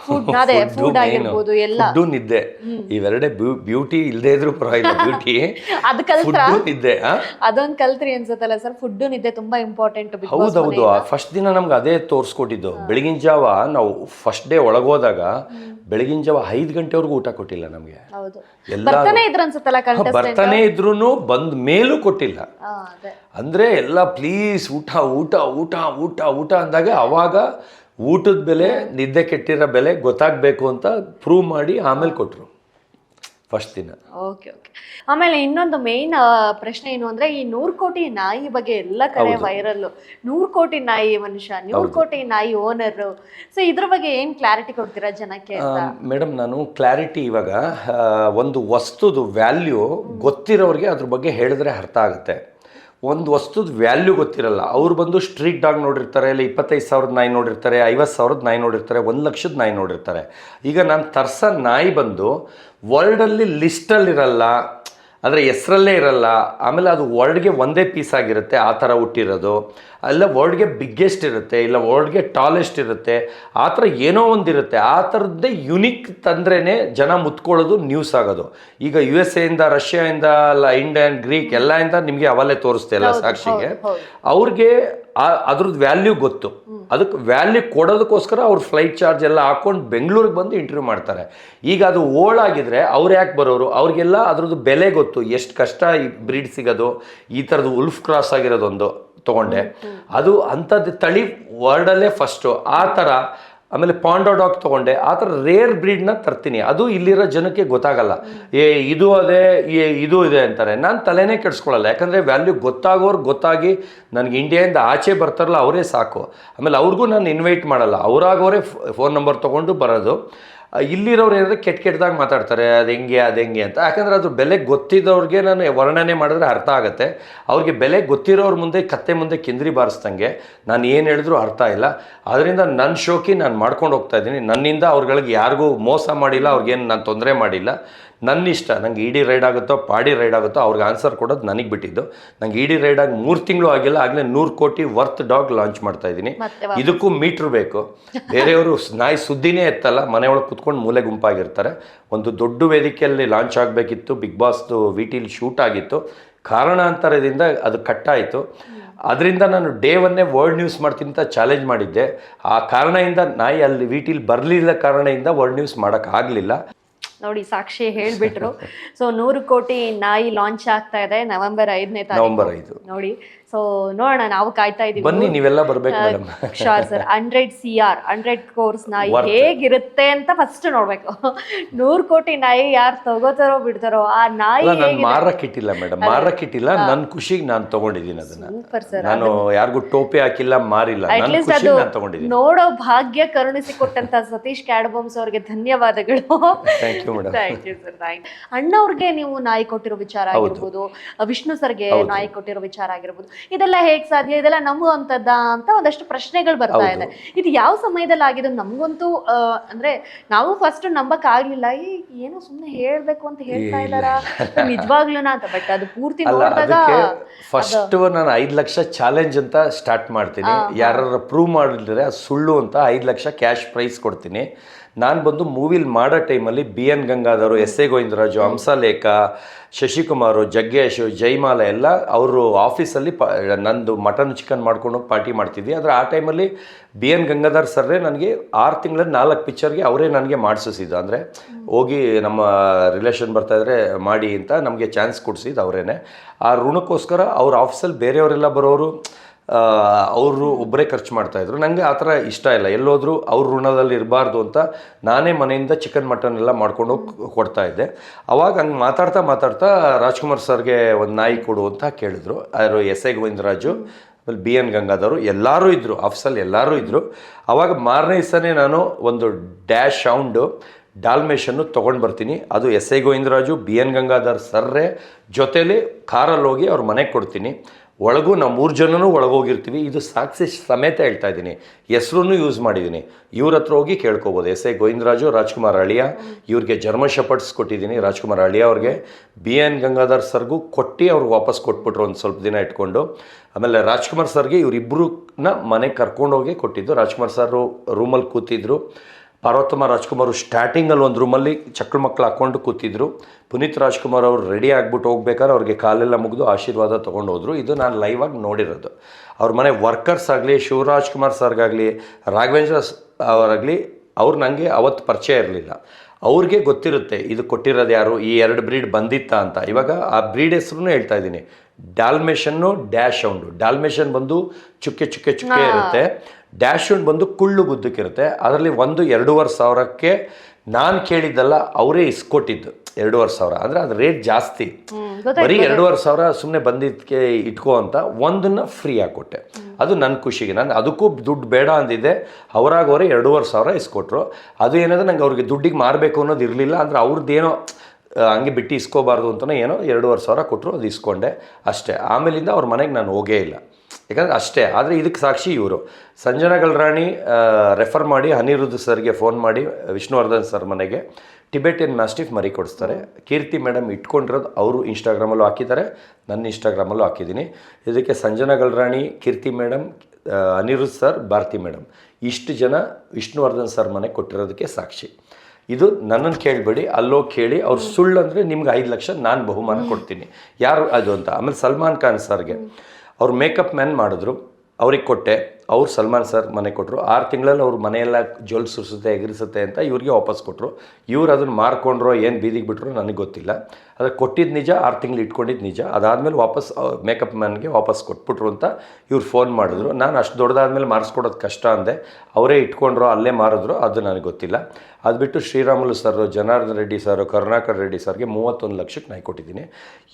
ಫುಡ್ ಅದೇ ಫುಡ್ ಆಗಿರ್ಬೋದು ಎಲ್ಲ. ನಿದ್ದೆ. ಇವೆರಡೇ ಬ್ಯೂಟಿ ಇಲ್ಲದೆ ಇದ್ರೂ ಪರವಾಗಿಲ್ಲ. ಬ್ಯೂಟಿ ಅದ್ ಕಲ್ತ್ರ? ನಿದ್ದೆ? ಅದೊಂದ್ ಕಲ್ತ್ರಿ ಅನ್ಸುತ್ತಲ್ಲ ಸರ್. ಫುಡ್ ನಿದ್ದೆ ತುಂಬಾ ಇಂಪಾರ್ಟೆಂಟ್ ಹೌದೌದು. ಫಸ್ಟ್ ದಿನ ನಮ್ಗೆ ಅದೇ ತೋರಿಸ್ಕೊಟ್ಟಿದ್ದು. ಬೆಳಗಿನ ಜಾವ ನಾವು ಫಸ್ಟ್ ಡೇ ಒಳಗೋದಾಗ ಬೆಳಗಿನ ಜಾವ ಐದು ಗಂಟೆವರೆಗೂ ಊಟ ಕೊಟ್ಟಿಲ್ಲ ನಮಗೆ. ಎಲ್ಲ ಬರ್ತಾನೆ ಇದ್ರು ಬಂದ ಮೇಲೂ ಕೊಟ್ಟಿಲ್ಲ. ಅಂದ್ರೆ ಎಲ್ಲ ಪ್ಲೀಸ್ ಊಟ ಊಟ ಊಟ ಊಟ ಊಟ ಅಂದಾಗ ಅವಾಗ ಊಟದ ಬೆಲೆ ನಿದ್ದೆ ಕೆಟ್ಟಿರೋ ಬೆಲೆ ಗೊತ್ತಾಗಬೇಕು ಅಂತ ಪ್ರೂವ್ ಮಾಡಿ ಆಮೇಲೆ ಕೊಟ್ಟರು ಫಸ್ಟ್ ದಿನ. ಓಕೆ ಓಕೆ ಆಮೇಲೆ ಇನ್ನೊಂದು ಮೇನ್ ಪ್ರಶ್ನೆ ಏನು ಅಂದ್ರೆ ಈ ನೂರ್ ಕೋಟಿ ನಾಯಿ ಬಗ್ಗೆ ಎಲ್ಲ ಕಡೆ ವೈರಲ್ ನೂರ್ ಕೋಟಿ ನಾಯಿ ಮನುಷ್ಯ ನೂರ್ ಕೋಟಿ ನಾಯಿ ಓನರ್ ಸೊ ಇದ್ರ ಬಗ್ಗೆ ಏನ್ ಕ್ಲಾರಿಟಿ ಕೊಡ್ತೀರಾ ಜನಕ್ಕೆ ಮೇಡಮ್ ನಾನು ಕ್ಲಾರಿಟಿ ಇವಾಗ ಒಂದು ವಸ್ತುದು ವ್ಯಾಲ್ಯೂ ಗೊತ್ತಿರೋರಿಗೆ ಅದ್ರ ಬಗ್ಗೆ ಹೇಳಿದ್ರೆ ಅರ್ಥ ಆಗುತ್ತೆ. ಒಂದು ವಸ್ತುದ ವ್ಯಾಲ್ಯೂ ಗೊತ್ತಿರಲ್ಲ. ಅವ್ರು ಬಂದು ಸ್ಟ್ರೀಟ್ ಡಾಗ್ ನೋಡಿರ್ತಾರೆ, ಇಲ್ಲ ಇಪ್ಪತ್ತೈದು ಸಾವಿರದ ನಾಯಿ ನೋಡಿರ್ತಾರೆ, ಐವತ್ತು ಸಾವಿರದ ನಾಯಿ ನೋಡಿರ್ತಾರೆ, ಒಂದು ಲಕ್ಷದ ನಾಯಿ ನೋಡಿರ್ತಾರೆ. ಈಗ ನಾನು ತರ್ಸೋ ನಾಯಿ ಬಂದು ವರ್ಲ್ಡಲ್ಲಿ ಲಿಸ್ಟಲ್ಲಿರಲ್ಲ ಅಂದರೆ ಹೆಸ್ರಲ್ಲೇ ಇರಲ್ಲ. ಆಮೇಲೆ ಅದು ವರ್ಡ್ಗೆ ಒಂದೇ ಪೀಸ್ ಆಗಿರುತ್ತೆ ಆ ಥರ ಹುಟ್ಟಿರೋದು. ಅಲ್ಲ ವರ್ಡ್ಗೆ ಬಿಗ್ಗೆಸ್ಟ್ ಇರುತ್ತೆ ಇಲ್ಲ ವರ್ಡ್ಗೆ ಟಾಲೆಸ್ಟ್ ಇರುತ್ತೆ ಆ ಥರ ಏನೋ ಒಂದಿರುತ್ತೆ ಆ ಥರದ್ದೇ ಯುನಿಕ್ ತಂದ್ರೇ ಜನ ಮುತ್ಕೊಳ್ಳೋದು ನ್ಯೂಸ್ ಆಗೋದು. ಈಗ ಯು ಎಸ್ ಎಯಿಂದ ರಷ್ಯಾಯಿಂದ ಅಲ್ಲ ಇಂಡಿಯನ್ ಗ್ರೀಕ್ ಎಲ್ಲ ಇಂದ ನಿಮಗೆ ಅವಲ್ಲೇ ತೋರಿಸ್ತೇ ಇಲ್ಲ ಸಾಕ್ಷಿಗೆ. ಅವ್ರಿಗೆ ಆ- ಅದ್ರದ್ದು ವ್ಯಾಲ್ಯೂ ಗೊತ್ತು. ಅದಕ್ಕೆ ವ್ಯಾಲ್ಯೂ ಕೊಡೋದಕ್ಕೋಸ್ಕರ ಅವ್ರು ಫ್ಲೈಟ್ ಚಾರ್ಜ್ ಎಲ್ಲ ಹಾಕೊಂಡು ಬೆಂಗಳೂರಿಗೆ ಬಂದು ಇಂಟರ್ವ್ಯೂ ಮಾಡ್ತಾರೆ. ಈಗ ಅದು ಓಳಾಗಿದ್ರೆ ಅವ್ರು ಯಾಕೆ ಬರೋರು? ಅವ್ರಿಗೆಲ್ಲ ಅದ್ರದ್ದು ಬೆಲೆ ಗೊತ್ತು. ಎಷ್ಟು ಕಷ್ಟ ಈ ಬ್ರೀಡ್ ಸಿಗೋದು? ಈ ಥರದ್ದು ಉಲ್ಫ್ ಕ್ರಾಸ್ ಆಗಿರೋದೊಂದು ತೊಗೊಂಡೆ. ಅದು ಅಂಥದ್ದು ತಳಿ ವರ್ಡಲ್ಲೇ ಫಸ್ಟು ಆ ಥರ ಆಮೇಲೆ ಪಾಂಡೋ ಡಾಗ್ ತೊಗೊಂಡೆ. ಆ ಥರ ರೇರ್ ಬ್ರೀಡ್ನ ತರ್ತೀನಿ. ಅದು ಇಲ್ಲಿರೋ ಜನಕ್ಕೆ ಗೊತ್ತಾಗಲ್ಲ. ಏ, ಇದು ಅದೇ, ಏ, ಇದು ಇದೆ ಅಂತಾರೆ. ನಾನು ತಲೆನೇ ಕೆಡಿಸ್ಕೊಳ್ಳಲ್ಲ ಯಾಕಂದರೆ ವ್ಯಾಲ್ಯೂ ಗೊತ್ತಾಗೋರು ಗೊತ್ತಾಗಿ ನನಗೆ ಇಂಡಿಯಾದಿಂದ ಆಚೆ ಬರ್ತಾರಲ್ಲ, ಅವರೇ ಸಾಕು. ಆಮೇಲೆ ಅವ್ರಿಗೂ ನಾನು ಇನ್ವೈಟ್ ಮಾಡಲ್ಲ. ಅವರಾಗೋರೇ ಫೋನ್ ನಂಬರ್ ತೊಗೊಂಡು ಬರೋದು. ಇಲ್ಲಿರೋರು ಏನಂದರೆ ಕೆಟ್ಟ ಕೆಟ್ಟದಾಗಿ ಮಾತಾಡ್ತಾರೆ, ಅದು ಹೆಂಗೆ ಅದು ಹೆಂಗೆ ಅಂತ. ಯಾಕಂದರೆ ಅದು ಬೆಲೆ ಗೊತ್ತಿದ್ದವ್ರಿಗೆ ನಾನು ವರ್ಣನೆ ಮಾಡಿದ್ರೆ ಅರ್ಥ ಆಗುತ್ತೆ. ಅವ್ರಿಗೆ ಬೆಲೆ ಗೊತ್ತಿರೋರ ಮುಂದೆ, ಕತ್ತೆ ಮುಂದೆ ಕಿಂದ್ರಿ ಬಾರಿಸ್ದಂಗೆ ನಾನು ಏನು ಹೇಳಿದ್ರು ಅರ್ಥ ಇಲ್ಲ. ಅದರಿಂದ ನನ್ನ ಶೋಕಿ ನಾನು ಮಾಡ್ಕೊಂಡು ಹೋಗ್ತಾ ಇದ್ದೀನಿ. ನನ್ನಿಂದ ಅವ್ರುಗಳಿಗೆ ಯಾರಿಗೂ ಮೋಸ ಮಾಡಿಲ್ಲ, ಅವ್ರಿಗೇನು ನಾನು ತೊಂದರೆ ಮಾಡಿಲ್ಲ. ನನ್ನ ಇಷ್ಟ ನಂಗೆ ಇಡಿ ರೈಡ್ ಆಗುತ್ತೋ ಪಾಡಿ ರೈಡ್ ಆಗುತ್ತೋ ಅವ್ರಿಗೆ ಆನ್ಸರ್ ಕೊಡೋದು ನನಗೆ ಬಿಟ್ಟಿದ್ದು. ನಂಗೆ ಇಡಿ ರೈಡ್ ಆಗಿ ಮೂರು ತಿಂಗಳು ಆಗಿಲ್ಲ ಆಗಲೇ ನೂರು ಕೋಟಿ ವರ್ತ್ ಡಾಗ್ ಲಾಂಚ್ ಮಾಡ್ತಾ ಇದ್ದೀನಿ. ಇದಕ್ಕೂ ಮೀಟ್ರ್ ಬೇಕು. ಬೇರೆಯವರು ನಾಯಿ ಸುದ್ದಿನೇ ಎತ್ತಲ್ಲ ಮನೆಯೊಳಗೆ ಕುತ್ಕೊಂಡು ಮೂಲೆ ಗುಂಪಾಗಿರ್ತಾರೆ. ಒಂದು ದೊಡ್ಡ ವೇದಿಕೆಯಲ್ಲಿ ಲಾಂಚ್ ಆಗಬೇಕಿತ್ತು ಬಿಗ್ ಬಾಸ್ದು ವಿ ಟಿಲಿ ಶೂಟ್ ಆಗಿತ್ತು. ಕಾರಣಾಂತರದಿಂದ ಅದು ಕಟ್ಟಾಯಿತು. ಅದರಿಂದ ನಾನು ಡೇ ಒನ್ನೇ ವರ್ಲ್ಡ್ ನ್ಯೂಸ್ ಮಾಡ್ತೀನಿ ಅಂತ ಚಾಲೆಂಜ್ ಮಾಡಿದ್ದೆ. ಆ ಕಾರಣದಿಂದ ನಾಯಿ ಅಲ್ಲಿ ವಿ ಟಿಲಿ ಬರಲಿಲ್ಲ ಕಾರಣದಿಂದ ವರ್ಲ್ಡ್ ನ್ಯೂಸ್ ಮಾಡೋಕ್ಕಾಗಲಿಲ್ಲ ನೋಡಿ ಸಾಕ್ಷಿ ಹೇಳ್ಬಿಟ್ರು. ಸೊ ನೂರು ಕೋಟಿ ನಾಯಿ ಲಾಂಚ್ ಆಗ್ತಾ ಇದೆ ನವೆಂಬರ್ ಐದನೇ ತಾರೀಕು. ನೋಡಿ ಸೊ ನೋಡೋಣ ನಾವು ಕಾಯ್ತಾ ಇದೀವಿ. ಬನ್ನಿ ನೀವೆಲ್ಲ ಬರ್ಬೇಕು madam sure sir hundred C R hundred course ನಾಯಿ ಹೇಗಿರುತ್ತೆ ಅಂತ ಫಸ್ಟ್ ನೋಡ್ಬೇಕು. ನೂರ್ ಕೋಟಿ ನಾಯಿ ಯಾರು ತಗೋತಾರೋ ಬಿಡ್ತಾರೋ ಆ ನಾಯಿ ನಾನು ನಾನು ಮಾರಕ್ಕಿಟ್ಟಿಲ್ಲ ಮೇಡಮ್ ಮಾರಕ್ಕಿಟ್ಟಿಲ್ಲ ನನ್ನ ಖುಷಿಗೆ ನಾನು ತಗೊಂಡಿದ್ದೀನಿ ಅದನ್ನ. ನಾನು ಯಾರಿಗೂ ಟೋಪಿ ಹಾಕಿಲ್ಲ ಮಾರಿಲ್ಲ. ಅಟ್ಲೀಸ್ಟ್ ಅದು ನೋಡೋ ಭಾಗ್ಯ ಕರುಣಿಸಿ ಕೊಟ್ಟಂತ ಸತೀಶ್ ಕ್ಯಾಡ್ಬಮ್ಸ್ ಅವ್ರಿಗೆ ಧನ್ಯವಾದಗಳು. Thank you madam thank you sir thank ಅಣ್ಣವ್ರಿಗೆ ನೀವು ನಾಯಿ ಕೊಟ್ಟಿರೋ ವಿಚಾರ ಆಗಿರ್ಬೋದು ವಿಷ್ಣು ಸರ್ಗೆ ನಾಯಿ ಕೊಟ್ಟಿರೋ ವಿಚಾರ ಆಗಿರ್ಬೋದು ಇದೆಲ್ಲ ಹೇಗ್ ಸಾಧ್ಯ? ಇದೆಲ್ಲ ನಂಬುವಂತದ್ದ ಅಂತ ಒಂದಷ್ಟು ಪ್ರಶ್ನೆಗಳು ಬರ್ತಾ ಇದೆ. ಇದು ಯಾವ ಸಮಯದಲ್ಲಿ ಆಗಿದೆ? ನಮ್ಗಂತೂ ಅಂದ್ರೆ ನಾವು ಫಸ್ಟ್ ನಂಬಕ್ ಆಗ್ಲಿಲ್ಲ ಏ ಏನೋ ಸುಮ್ನೆ ಹೇಳ್ಬೇಕು ಅಂತ ಹೇಳ್ತಾ ಇದಾರ ನಿಜವಾಗ್ಲೂನಾ ಅಂತ ಬಟ್ ಅದು ಪೂರ್ತಿ ನೋಡಿದಾಗ ಫಸ್ಟ್ ನಾನು ಐದು ಲಕ್ಷ ಚಾಲೆಂಜ್ ಅಂತ ಸ್ಟಾರ್ಟ್ ಮಾಡ್ತೀನಿ. ಯಾರು ಪ್ರೂವ್ ಮಾಡಿದ್ರೆ ಅದು ಸುಳ್ಳು ಅಂತ ಐದು ಲಕ್ಷ ಕ್ಯಾಶ್ ಪ್ರೈಸ್ ಕೊಡ್ತೀನಿ. ನಾನು ಬಂದು ಮೂವಿಲಿ ಮಾಡೋ ಟೈಮಲ್ಲಿ B N Gangadhar, S A Govindaraju Hamsalekha Shashikumar, Jaggesh Jayamala ಎಲ್ಲ ಅವರು ಆಫೀಸಲ್ಲಿ ಪ, ನಂದು ಮಟನ್ ಚಿಕನ್ ಮಾಡ್ಕೊಂಡು ಪಾರ್ಟಿ ಮಾಡ್ತಿದ್ವಿ. ಆದರೆ ಆ ಟೈಮಲ್ಲಿ ಬಿ ಎನ್ ಗಂಗಾಧರ್ ಸರ್ರೇ ನನಗೆ ಆರು ತಿಂಗಳಲ್ಲಿ ನಾಲ್ಕು ಪಿಕ್ಚರ್ಗೆ ಅವರೇ ನನಗೆ ಮಾಡಿಸಿದ್ದು ಅಂದರೆ ಹೋಗಿ ನಮ್ಮ ರಿಲೇಷನ್ ಬರ್ತಾಯಿದ್ರೆ ಮಾಡಿ ಅಂತ ನಮಗೆ ಚಾನ್ಸ್ ಕೊಡಿಸಿದ್ದು ಅವರೇ ಆ ಋಣಕ್ಕೋಸ್ಕರ ಅವ್ರ ಆಫೀಸಲ್ಲಿ ಬೇರೆಯವರೆಲ್ಲ ಬರೋರು ಅವರು ಒಬ್ಬರೇ ಖರ್ಚು ಮಾಡ್ತಾಯಿದ್ರು ನನಗೆ ಆ ಥರ ಇಷ್ಟ ಇಲ್ಲ. ಎಲ್ಲೋದ್ರೂ ಅವ್ರ ಋಣದಲ್ಲಿ ಇರಬಾರ್ದು ಅಂತ ನಾನೇ ಮನೆಯಿಂದ ಚಿಕನ್ ಮಟನ್ ಎಲ್ಲ ಮಾಡ್ಕೊಂಡು ಕೊಡ್ತಾ ಇದ್ದೆ. ಅವಾಗ ಹಂಗೆ ಮಾತಾಡ್ತಾ ಮಾತಾಡ್ತಾ ರಾಜ್ಕುಮಾರ್ ಸರ್ಗೆ ಒಂದು ನಾಯಿ ಕೊಡು ಅಂತ ಕೇಳಿದ್ರು. ಅವರು ಎಸ್ ಐ ಗೋವಿಂದರಾಜು, ಆಮೇಲೆ ಬಿ ಎನ್ ಗಂಗಾಧರು ಎಲ್ಲರೂ ಇದ್ದರು ಆಫೀಸಲ್ಲಿ ಎಲ್ಲರೂ ಇದ್ದರು ಅವಾಗ ಮಾರನೇ ದಿವಸನೇ ನಾನು ಒಂದು ಡ್ಯಾಶ್ ಸೌಂಡು ಡಾಲ್ಮೇಷನ್ನು ತೊಗೊಂಡು ಬರ್ತೀನಿ. ಅದು S I Govindaraju, B N Gangadhar ಸರ್ರೇ ಜೊತೇಲಿ ಕಾರಲ್ಲಿ ಹೋಗಿ ಅವ್ರ ಮನೆಗೆ ಕೊಡ್ತೀನಿ. ಒಳಗೂ ನಮ್ಮ ಮೂರು ಜನನೂ ಒಳಗೋಗಿರ್ತೀವಿ. ಇದು ಸಾಕ್ಷಿ ಸಮೇತ ಹೇಳ್ತಾ ಇದ್ದೀನಿ. ಹೆಸ್ರೂ ಯೂಸ್ ಮಾಡಿದ್ದೀನಿ. ಇವ್ರ ಹತ್ರ ಹೋಗಿ ಕೇಳ್ಕೊಬೋದು. ಎಸ್ ಐ ಗೋವಿಂದರಾಜು, ರಾಜ್ಕುಮಾರ್ ಅಳಿಯ. ಇವ್ರಿಗೆ ಜರ್ಮನ್ ಶಪರ್ಟ್ಸ್ ಕೊಟ್ಟಿದ್ದೀನಿ ರಾಜ್ಕುಮಾರ್ ಅಳಿಯ ಅವ್ರಿಗೆ. ಬಿ ಎನ್ ಗಂಗಾಧರ್ ಸರ್ಗೂ ಕೊಟ್ಟು ಅವ್ರಿಗೆ ವಾಪಸ್ ಕೊಟ್ಬಿಟ್ರು ಒಂದು ಸ್ವಲ್ಪ ದಿನ ಇಟ್ಕೊಂಡು. ಆಮೇಲೆ ರಾಜ್ಕುಮಾರ್ ಸರ್ಗೆ ಇವರಿಬ್ಬರನ್ನ ಮನೆಗೆ ಕರ್ಕೊಂಡೋಗಿ ಕೊಟ್ಟಿದ್ದು. ರಾಜ್ಕುಮಾರ್ ಸರ್ ರೂಮಲ್ಲಿ ಕೂತಿದ್ರು. ಪಾರ್ವತಮ್ಮ ರಾಜ್ಕುಮಾರ್ ಸ್ಟಾರ್ಟಿಂಗಲ್ಲಿ ಒಂದು ರೂಮಲ್ಲಿ ಚಕ್ರ ಮಕ್ಕಳು ಹಾಕ್ಕೊಂಡು ಕೂತಿದ್ರು. ಪುನೀತ್ ರಾಜ್ಕುಮಾರ್ ಅವರು ರೆಡಿ ಆಗ್ಬಿಟ್ಟು ಹೋಗ್ಬೇಕಾದ್ರೆ ಅವ್ರಿಗೆ ಕಾಲೆಲ್ಲ ಮುಗಿದು ಆಶೀರ್ವಾದ ತೊಗೊಂಡು ಹೋದರು ಇದು ನಾನು ಲೈವಾಗಿ ನೋಡಿರೋದು. ಅವ್ರ ಮನೆ ವರ್ಕರ್ಸ್ ಆಗಲಿ ಶಿವರಾಜ್ ಕುಮಾರ್ ಸರ್ಗಾಗಲಿ ರಾಘವೇಂದ್ರ ಅವರಾಗಲಿ ಅವ್ರು ನನಗೆ ಅವತ್ತು ಪರಿಚಯ ಇರಲಿಲ್ಲ. ಅವ್ರಿಗೆ ಗೊತ್ತಿರುತ್ತೆ ಇದು ಕೊಟ್ಟಿರೋದು ಯಾರು ಈ ಎರಡು ಬ್ರೀಡ್ ಬಂದಿತ್ತಾ ಅಂತ. ಇವಾಗ ಆ ಬ್ರೀಡ್ ಹೆಸ್ರು ಹೇಳ್ತಾ ಇದ್ದೀನಿ. ಡಾಲ್ಮೇಷನ್ನು ಡ್ಯಾಶ್ ಸೌಂಡು ಡಾಲ್ಮೇಷನ್ ಬಂದು ಚುಕ್ಕೆ ಚುಕ್ಕೆ ಚುಕ್ಕೆ ಇರುತ್ತೆ. ಡ್ಯಾಶ್ ಒಂದು ಬಂದು ಕುಳ್ಳು ಬುದ್ಧಕ್ಕಿರುತ್ತೆ ಅದರಲ್ಲಿ ಒಂದು ಎರಡೂವರೆ ಸಾವಿರಕ್ಕೆ ನಾನು ಕೇಳಿದ್ದಲ್ಲ ಅವರೇ ಇಸ್ಕೊಟ್ಟಿದ್ದು. ಎರಡೂವರೆ ಸಾವಿರ. ಅಂದರೆ ಅದು ರೇಟ್ ಜಾಸ್ತಿ. ಬರೀ ಎರಡೂವರೆ ಸಾವಿರ ಸುಮ್ಮನೆ ಬಂದಿದ್ದಕ್ಕೆ ಇಟ್ಕೋ ಅಂತ ಒಂದನ್ನ ಫ್ರೀ ಕೊಟ್ಟೆ ಅದು ನನ್ನ ಖುಷಿಗೆ. ನಾನು ಅದಕ್ಕೂ ದುಡ್ಡು ಬೇಡ ಅಂದಿದ್ದೆ. ಅವರಾಗ ಅವರೇ ಎರಡೂವರೆ ಸಾವಿರ ಇಸ್ಕೊಟ್ರು. ಅದು ಏನಂದ್ರೆ ನಂಗೆ ಅವ್ರಿಗೆ ದುಡ್ಡಿಗೆ ಮಾರಬೇಕು ಅನ್ನೋದು ಇರಲಿಲ್ಲ. ಅಂದರೆ ಅವ್ರದ್ದೇನೋ ಹಂಗೆ ಬಿಟ್ಟು ಇಸ್ಕೋಬಾರ್ದು ಅಂತಲೇ ಏನೋ ಎರಡೂವರೆ ಸಾವಿರ ಕೊಟ್ಟರು ಅದು ಇಸ್ಕೊಂಡೆ ಅಷ್ಟೇ. ಆಮೇಲಿಂದ ಅವ್ರ ಮನೆಗೆ ನಾನು ಹೋಗೇ ಇಲ್ಲ. ಯಾಕಂದರೆ ಅಷ್ಟೇ, ಆದರೆ ಇದಕ್ಕೆ ಸಾಕ್ಷಿ ಇವರು. ಸಂಜನಾ ಗಲ್ರಾಣಿ ರೆಫರ್ ಮಾಡಿ ಅನಿರುದ್ಧ ಸರ್ಗೆ ಫೋನ್ ಮಾಡಿ, ವಿಷ್ಣುವರ್ಧನ್ ಸರ್ ಮನೆಗೆ. ಟಿಬೆಟಿಯನ್ ಮ್ಯಾಸ್ಟಿಫ್ ಮರಿ ಕೊಡಿಸ್ತಾರೆ. ಕೀರ್ತಿ ಮೇಡಮ್ ಇಟ್ಕೊಂಡಿರೋದು ಅವರು ಇನ್ಸ್ಟಾಗ್ರಾಮಲ್ಲೂ ಹಾಕಿದ್ದಾರೆ. ನನ್ನ ಇನ್ಸ್ಟಾಗ್ರಾಮಲ್ಲೂ ಹಾಕಿದ್ದೀನಿ. ಇದಕ್ಕೆ Sanjana Galrani Keerthi madam Aniruddha sir, Bharathi madam ಇಷ್ಟು ಜನ ವಿಷ್ಣುವರ್ಧನ್ ಸರ್ ಮನೆಗೆ ಕೊಟ್ಟಿರೋದಕ್ಕೆ ಸಾಕ್ಷಿ. ಇದು ನನ್ನನ್ನು ಕೇಳಬೇಡಿ ಅಲ್ಲೋಗಿ ಕೇಳಿ, ಅವ್ರು ಸುಳ್ಳು ಅಂದರೆ ನಿಮ್ಗೆ ಐದು ಲಕ್ಷ ನಾನು ಬಹುಮಾನ ಕೊಡ್ತೀನಿ. ಯಾರು ಅದು ಅಂತ? ಆಮೇಲೆ ಸಲ್ಮಾನ್ ಖಾನ್ ಸರ್ಗೆ. ಅವ್ರು ಮೇಕಪ್ ಮ್ಯಾನ್ ಮಾಡಿದ್ರು ಅವ್ರಿಗೆ ಕೊಟ್ಟೆ. ಅವ್ರು ಸಲ್ಮಾನ್ ಸರ್ ಮನೆ ಕೊಟ್ಟರು ಆರು ತಿಂಗಳಲ್ಲಿ ಅವ್ರ ಮನೆಯೆಲ್ಲ ಜೋಲ್ ಸುರಿಸುತ್ತೆ, ಎಗರಿಸುತ್ತೆ ಅಂತ ಇವ್ರಿಗೆ ವಾಪಸ್ ಕೊಟ್ಟರು ಇವ್ರು ಅದನ್ನು ಮಾರ್ಕೊಂಡ್ರೋ ಏನು ಬೀದಿಗೆ ಬಿಟ್ಟರು ನನಗೆ ಗೊತ್ತಿಲ್ಲ. ಆದರೆ ಕೊಟ್ಟಿದ್ದು ನಿಜ, ಆರು ತಿಂಗಳು ಇಟ್ಕೊಂಡಿದ್ದು ನಿಜ. ಅದಾದಮೇಲೆ ವಾಪಸ್ ಮೇಕಪ್ ಮ್ಯಾನ್ಗೆ ವಾಪಸ್ ಕೊಟ್ಬಿಟ್ರು ಅಂತ ಇವ್ರು ಫೋನ್ ಮಾಡಿದ್ರು. ನಾನು ಅಷ್ಟು ದೊಡ್ಡದಾದ್ಮೇಲೆ ಮಾರಿಸ್ಕೊಡೋದು ಕಷ್ಟ ಅಂದೆ. ಅವರೇ ಇಟ್ಕೊಂಡ್ರು, ಅಲ್ಲೇ ಮಾರಿದ್ರು, ಅದು ನನಗೆ ಗೊತ್ತಿಲ್ಲ. ಅದು ಬಿಟ್ಟು ಶ್ರೀರಾಮುಲು ಸರ್ ಜನಾರ್ದನ್ ರೆಡ್ಡಿ ಸರ್ ಕರುಣಾಕರ್ ರೆಡ್ಡಿ ಸರ್ಗೆ ಮೂವತ್ತೊಂದು ಲಕ್ಷಕ್ಕೆ ನಾಯಿ ಕೊಟ್ಟಿದ್ದೀನಿ.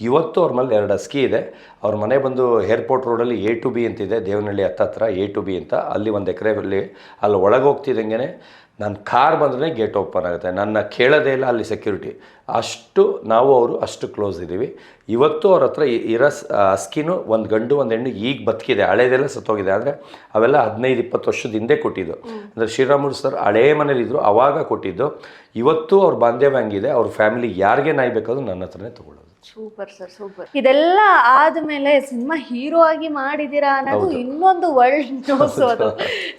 ಇವತ್ತು ಅವ್ರ ಮೇಲೆ ಎರಡು ಅಸ್ಕಿ ಇದೆ. ಅವ್ರ ಮನೆ ಬಂದು ಏರ್ಪೋರ್ಟ್ ರೋಡಲ್ಲಿ ಎ ಟು ಬಿ ಅಂತಿದೆ, ದೇವನಹಳ್ಳಿ ಹತ್ತತ್ರ ಎ ಟು ಬಿ ಅಂತ. ಅಲ್ಲಿ ಒಂದು ಎಕರೆಯಲ್ಲಿ ಅಲ್ಲಿ ಒಳಗೆ ಹೋಗ್ತಿದ್ದಂಗೆ ನನ್ನ ಕಾರ್ ಬಂದ್ರೆ ಗೇಟ್ ಓಪನ್ ಆಗುತ್ತೆ. ನನ್ನ ಕೇಳೋದೇ ಇಲ್ಲ ಅಲ್ಲಿ ಸೆಕ್ಯೂರಿಟಿ ಅಷ್ಟು ನಾವು ಅವರು ಅಷ್ಟು ಕ್ಲೋಸ್ ಇದ್ದೀವಿ. ಇವತ್ತು ಅವ್ರ ಹತ್ರ ಇರೋ ಅಸ್ಕಿನೂ ಒಂದು ಗಂಡು ಒಂದು ಹೆಣ್ಣು ಈಗ ಬದುಕಿದೆ. ಹಳೇದೆಲ್ಲ ಸತ್ತೋಗಿದೆ. ಆದರೆ ಅವೆಲ್ಲ ಹದಿನೈದು ಇಪ್ಪತ್ತು ವರ್ಷದ ಹಿಂದೆ ಕೊಟ್ಟಿದ್ದು. ಅಂದರೆ ಶ್ರೀರಾಮುಲು ಸರ್ ಹಳೇ ಮನೇಲಿದ್ದರು ಆವಾಗ ಕೊಟ್ಟಿದ್ದು. ಇವತ್ತು ಅವ್ರ ಬಾಂಧವ್ಯ ಹಂಗಿದೆ. ಅವ್ರ ಫ್ಯಾಮಿಲಿ ಯಾರಿಗೆ ನಾಯಿ ಬೇಕಾದ್ರೂ ನನ್ನ ಹತ್ರನೇ ತೊಗೊಳ್ಳೋದು. ಸೂಪರ್ ಸರ್ ಸೂಪರ್ ಇದೆಲ್ಲ ಆದ್ಮೇಲೆ ಸಿನಿಮಾ ಹೀರೋ ಆಗಿ ಮಾಡಿದೀರಾ ಅನ್ನೋದು ಇನ್ನೊಂದು ವರ್ಲ್ಡ್ ನ್ಯೂಸ್ ಅದು.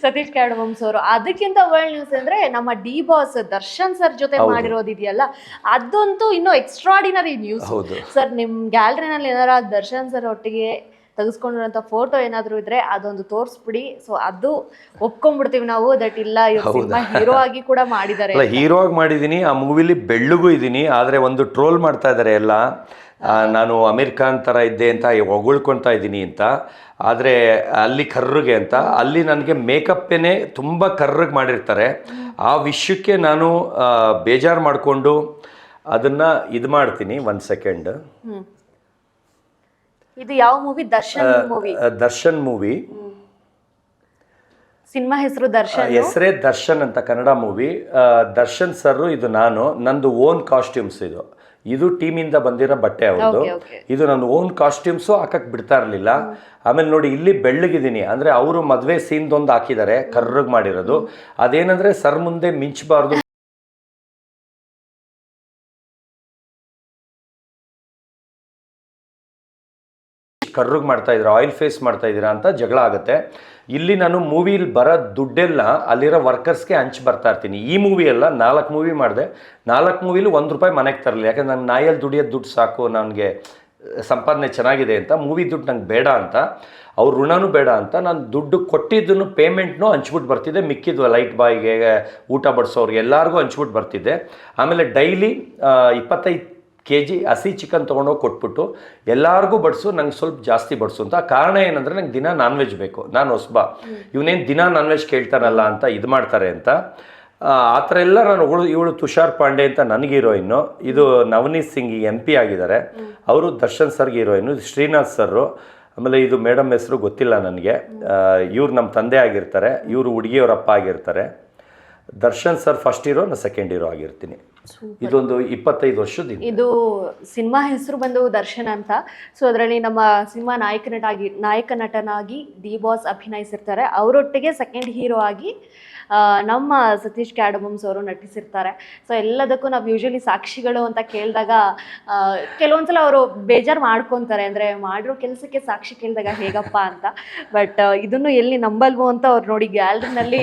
ಸತೀಶ್ ಕ್ಯಾಡವಂಸ್ ಅವರು. ಅದಕ್ಕಿಂತ ವರ್ಲ್ಡ್ ನ್ಯೂಸ್ ಅಂದ್ರೆ ನಮ್ಮ ಡಿ ಬಾಸ್ ದರ್ಶನ್ ಸರ್ ಜೊತೆ ಮಾಡಿರೋದಿದೆಯಲ್ಲ ಅದಂತೂ ಇನ್ನೂ ಎಕ್ಸ್ಟ್ರಾಡಿನರಿ ನ್ಯೂಸ್ ಸರ್ ನಿಮ್ ಗ್ಯಾಲರಿನಲ್ಲಿ ಏನಾರ ದರ್ಶನ್ ಸರ್ ಒಟ್ಟಿಗೆ ತೆಗೆಸ್ಕೊಂಡಿರೋಂಥ ಫೋಟೋ ಏನಾದರೂ ಇದ್ರೆ ಅದೊಂದು ತೋರಿಸ್ಬಿಡಿ. ಸೊ ಅದು ಒಪ್ಕೊಂಡ್ಬಿಡ್ತೀವಿ ನಾವು ದಟ್ ಇಲ್ಲ ಸಿನಿಮಾ ಹೀರೋ ಆಗಿ ಕೂಡ ಮಾಡಿದ್ದಾರೆ ಹೀರೋ ಆಗಿ ಮಾಡಿದ್ದೀನಿ ಆ ಮೂವಿಲಿ ಬೆಳ್ಳಗೂ ಇದ್ದೀನಿ ಆದರೆ ಒಂದು ಟ್ರೋಲ್ ಮಾಡ್ತಾ ಇದ್ದಾರೆ ಎಲ್ಲ. ನಾನು ಅಮೀರ್ ಖಾನ್ ಥರ ಇದ್ದೆ ಅಂತ ಹೊಗಳ್ಕೊಳ್ತಾ ಇದ್ದೀನಿ ಅಂತ. ಆದರೆ ಅಲ್ಲಿ ಕರ್ರಿಗೆ ಅಂತ ಅಲ್ಲಿ ನನಗೆ ಮೇಕಪ್ಪೇ ತುಂಬ ಕರ್ರಿಗೆ ಮಾಡಿರ್ತಾರೆ. ಆ ವಿಷಯಕ್ಕೆ ನಾನು ಬೇಜಾರು ಮಾಡಿಕೊಂಡು ಅದನ್ನು ಇದು ಮಾಡ್ತೀನಿ ಒಂದು ಸೆಕೆಂಡ್ ಇದು ಯಾವ movie Darshan movie Darshan movie cinema ಹೆಸರು ದರ್ಶನ್ ಹೆಸರೇ ದರ್ಶನ್ ಅಂತ ಕನ್ನಡ ಮೂವಿ ದರ್ಶನ್ ಸರ್ ಇದು ನಾನು. ನಂದು ಓನ್ ಕಾಸ್ಟ್ಯೂಮ್ಸ್ ಇದು. ಇದು ಟೀಮಿಂದ ಬಂದಿರೋ ಬಟ್ಟೆ ಅವ್ರದ್ದು okay. ಇದು ನನ್ನ ಓನ್ ಕಾಸ್ಟ್ಯೂಮ್ಸು ಹಾಕಕ್ ಬಿಡ್ತಾ ಇರಲಿಲ್ಲ. ಆಮೇಲೆ ನೋಡಿ ಇಲ್ಲಿ ಬೆಳ್ಳಗಿದ್ದೀನಿ. ಅಂದ್ರೆ ಅವರು ಮದುವೆ ಸೀನ್ದೊಂದು ಹಾಕಿದ್ದಾರೆ ಕರ್ರಗ್ ಮಾಡಿರೋದು. ಅದೇನಂದ್ರೆ ಸರ್ ಮುಂದೆ ಮಿಂಚಬಾರ್ದು ಕರ್ರಗ್ ಮಾಡ್ತಾ ಇದ್ದೀರಾ ಆಯಿಲ್ ಫೇಸ್ ಮಾಡ್ತಾ ಇದ್ದೀರಾ ಅಂತ ಜಗಳ ಆಗುತ್ತೆ. ಇಲ್ಲಿ ನಾನು ಮೂವಿಲಿ ಬರೋ ದುಡ್ಡೆಲ್ಲ ಅಲ್ಲಿರೋ ವರ್ಕರ್ಸ್ಗೆ ಹಂಚಿ ಬರ್ತಾ ಇರ್ತೀನಿ. ಈ ಮೂವಿ ಎಲ್ಲ ನಾಲ್ಕು ಮೂವಿ ಮಾಡಿದೆ. ನಾಲ್ಕು ಮೂವಿಲಿ ಒಂದು ರೂಪಾಯಿ ಮನೆಗೆ ತರಲಿಲ್ಲ. ಯಾಕಂದ್ರೆ ನಾನು ನಾಯಲ್ಲಿ ದುಡಿಯೋದು ದುಡ್ಡು ಸಾಕು, ನನಗೆ ಸಂಪಾದನೆ ಚೆನ್ನಾಗಿದೆ ಅಂತ ಮೂವಿ ದುಡ್ಡು ನಂಗೆ ಬೇಡ ಅಂತ, ಅವ್ರ ಋಣನೂ ಬೇಡ ಅಂತ ನಾನು ದುಡ್ಡು ಕೊಟ್ಟಿದ್ದನ್ನು ಪೇಮೆಂಟ್ನು ಹಂಚ್ಬಿಟ್ಟು ಬರ್ತಿದ್ದೆ ಮಿಕ್ಕಿದ್ವು ಲೈಟ್ ಬಾಯ್ಗೆ, ಊಟ ಬಡಿಸೋರಿಗೆ ಎಲ್ಲರಿಗೂ ಹಂಚ್ಬಿಟ್ಟು ಬರ್ತಿದ್ದೆ. ಆಮೇಲೆ ಡೈಲಿ ಇಪ್ಪತ್ತೈದು ಕೆ ಜಿ ಹಸಿ ಚಿಕನ್ ತೊಗೊಂಡೋಗಿ ಕೊಟ್ಬಿಟ್ಟು ಎಲ್ಲರಿಗೂ ಬಡಿಸು ನಂಗೆ ಸ್ವಲ್ಪ ಜಾಸ್ತಿ ಬಡಿಸು ಅಂತ. ಕಾರಣ ಏನಂದರೆ ನಂಗೆ ದಿನ ನಾನ್ ವೆಜ್ ಬೇಕು. ನಾನು ಹೊಸಬ. ಇವನೇನು ದಿನ ನಾನ್ ವೆಜ್ ಕೇಳ್ತಾನಲ್ಲ ಅಂತ ಇದು ಮಾಡ್ತಾರೆ ಅಂತ. ಆ ಥರ ಎಲ್ಲ ನಾನು ಅವಳು ಇವಳು ತುಷಾರ್ ಪಾಂಡೆ ಅಂತ ನನಗೆ ಹೀರೋಯಿನ್ನು. ಇದು ನವನೀತ್ ಸಿಂಗ್ ಎಂ ಪಿ ಆಗಿದ್ದಾರೆ. ಅವರು ದರ್ಶನ್ ಸರ್ಗೆ ಹೀರೋಯಿನ್ನು. ಶ್ರೀನಾಥ್ ಸರ್ರು. ಆಮೇಲೆ ಇದು ಮೇಡಮ್ ಹೆಸರು ಗೊತ್ತಿಲ್ಲ ನನಗೆ. ಇವ್ರು ನಮ್ಮ ತಂದೆ ಆಗಿರ್ತಾರೆ. ಇವರು ಹುಡುಗಿಯವರಪ್ಪ ಆಗಿರ್ತಾರೆ. ದರ್ಶನ್ ಸರ್ ಫಸ್ಟ್ ಹೀರೋ ನಾನು ಸೆಕೆಂಡ್ ಹೀರೋ ಆಗಿರ್ತೀನಿ. ಇದೊಂದು ಇಪ್ಪತ್ತೈದು ವರ್ಷದ. ಇದು ಸಿನಿಮಾ ಹೆಸರು ಬಂದು ದರ್ಶನ್ ಅಂತ. ಸೊ ಅದರಲ್ಲಿ ನಮ್ಮ ಸಿನಿಮಾ ನಾಯಕ ನಟಾಗಿ ನಾಯಕ ನಟನಾಗಿ ಡಿ ಬಾಸ್ ಅಭಿನಯಿಸಿರ್ತಾರೆ. ಅವರೊಟ್ಟಿಗೆ ಸೆಕೆಂಡ್ ಹೀರೋ ಆಗಿ ನಮ್ಮ ಸತೀಶ್ ಕ್ಯಾಡಮಮ್ಸ್ ಅವರು ನಟಿಸಿರ್ತಾರೆ. ಸೊ ಎಲ್ಲದಕ್ಕೂ ನಾವು ಯೂಶಲಿ ಸಾಕ್ಷಿಗಳು ಅಂತ ಕೇಳಿದಾಗ ಕೆಲವೊಂದ್ಸಲ ಅವರು ಬೇಜಾರು ಮಾಡ್ಕೊತಾರೆ. ಅಂದರೆ ಮಾಡಿರೋ ಕೆಲಸಕ್ಕೆ ಸಾಕ್ಷಿ ಕೇಳಿದಾಗ ಹೇಗಪ್ಪ ಅಂತ. ಬಟ್ ಇದನ್ನು ಎಲ್ಲಿ ನಂಬಲ್ವೋ ಅಂತ ಅವ್ರು ನೋಡಿ ಗ್ಯಾಲರಿನಲ್ಲಿ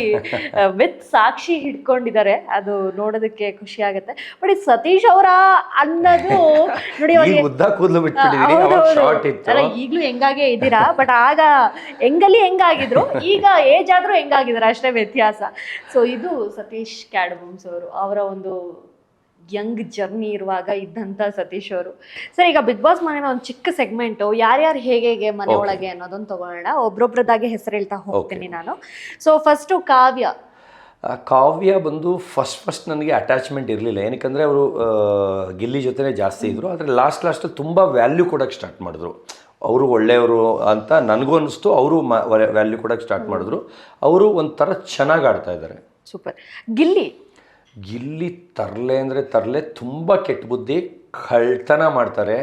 ವಿತ್ ಸಾಕ್ಷಿ ಹಿಡ್ಕೊಂಡಿದ್ದಾರೆ. ಅದು ನೋಡೋದಕ್ಕೆ ಖುಷಿ ಆಗುತ್ತೆ. ಬಟ್ ಈ ಸತೀಶ್ ಅವರ ಅನ್ನೋದು ನೋಡಿ ಈಗಲೂ ಹೆಂಗಾಗೆ ಇದ್ದೀರಾ? ಬಟ್ ಆಗ ಹೆಂಗಲ್ಲಿ ಹೆಂಗಾಗಿದ್ರು? ಈಗ ಏಜ್ ಆದ್ರೂ ಹೆಂಗಾಗಿದ್ದಾರೆ? ಅಷ್ಟೇ ವ್ಯತ್ಯಾಸ. ಸೊ ಇದು ಸತೀಶ್ ಕ್ಯಾಡಬಮ್ಸ್ ಅವರು ಅವರ ಒಂದು ಯಂಗ್ ಜರ್ನಿ ಇರುವಾಗ ಇದ್ದಂಥ ಸತೀಶ್ ಅವರು. ಸರ್ ಈಗ ಬಿಗ್ ಬಾಸ್ ಮನೆಯ ಒಂದು ಚಿಕ್ಕ ಸೆಗ್ಮೆಂಟು ಯಾರ್ಯಾರು ಹೇಗೆ ಹೇಗೆ ಮನೆ ಒಳಗೆ ಅನ್ನೋದನ್ನ ತಗೊಳ್ಳೋಣ. ಒಬ್ರೊಬ್ರದಾಗೆ ಹೆಸರು ಹೇಳ್ತಾ ಹೋಗ್ತೀನಿ ನಾನು. ಸೊ ಫಸ್ಟು ಕಾವ್ಯ. ಕಾವ್ಯ ಬಂದು ಫಸ್ಟ್ ಫಸ್ಟ್ ನನಗೆ ಅಟ್ಯಾಚ್ಮೆಂಟ್ ಇರಲಿಲ್ಲ. ಏನಕ್ಕಂದರೆ ಅವರು ಗಿಲ್ಲಿ ಜೊತೆನೇ ಜಾಸ್ತಿ ಇದ್ದರು ಆದರೆ ಲಾಸ್ಟ್ ಲಾಸ್ಟಲ್ಲಿ ತುಂಬ ವ್ಯಾಲ್ಯೂ ಕೊಡೋಕ್ಕೆ ಸ್ಟಾರ್ಟ್ ಮಾಡಿದ್ರು. ಅವರು ಒಳ್ಳೆಯವರು ಅಂತ ನನಗೂ ಅನ್ನಿಸ್ತು ಅವರು ವ್ಯಾಲ್ಯೂ ಕೊಡೋಕ್ಕೆ ಸ್ಟಾರ್ಟ್ ಮಾಡಿದ್ರು. ಅವರು ಒಂಥರ ಚೆನ್ನಾಗಿ ಆಡ್ತಾ ಇದ್ದಾರೆ. ಸೂಪರ್. ಗಿಲ್ಲಿ? ಗಿಲ್ಲಿ ತರಲೆ ಅಂದರೆ ತರಲೆ ತುಂಬ ಕೆಟ್ಟ ಬುದ್ಧಿ ಕಳ್ತನ ಮಾಡ್ತಾರೆ.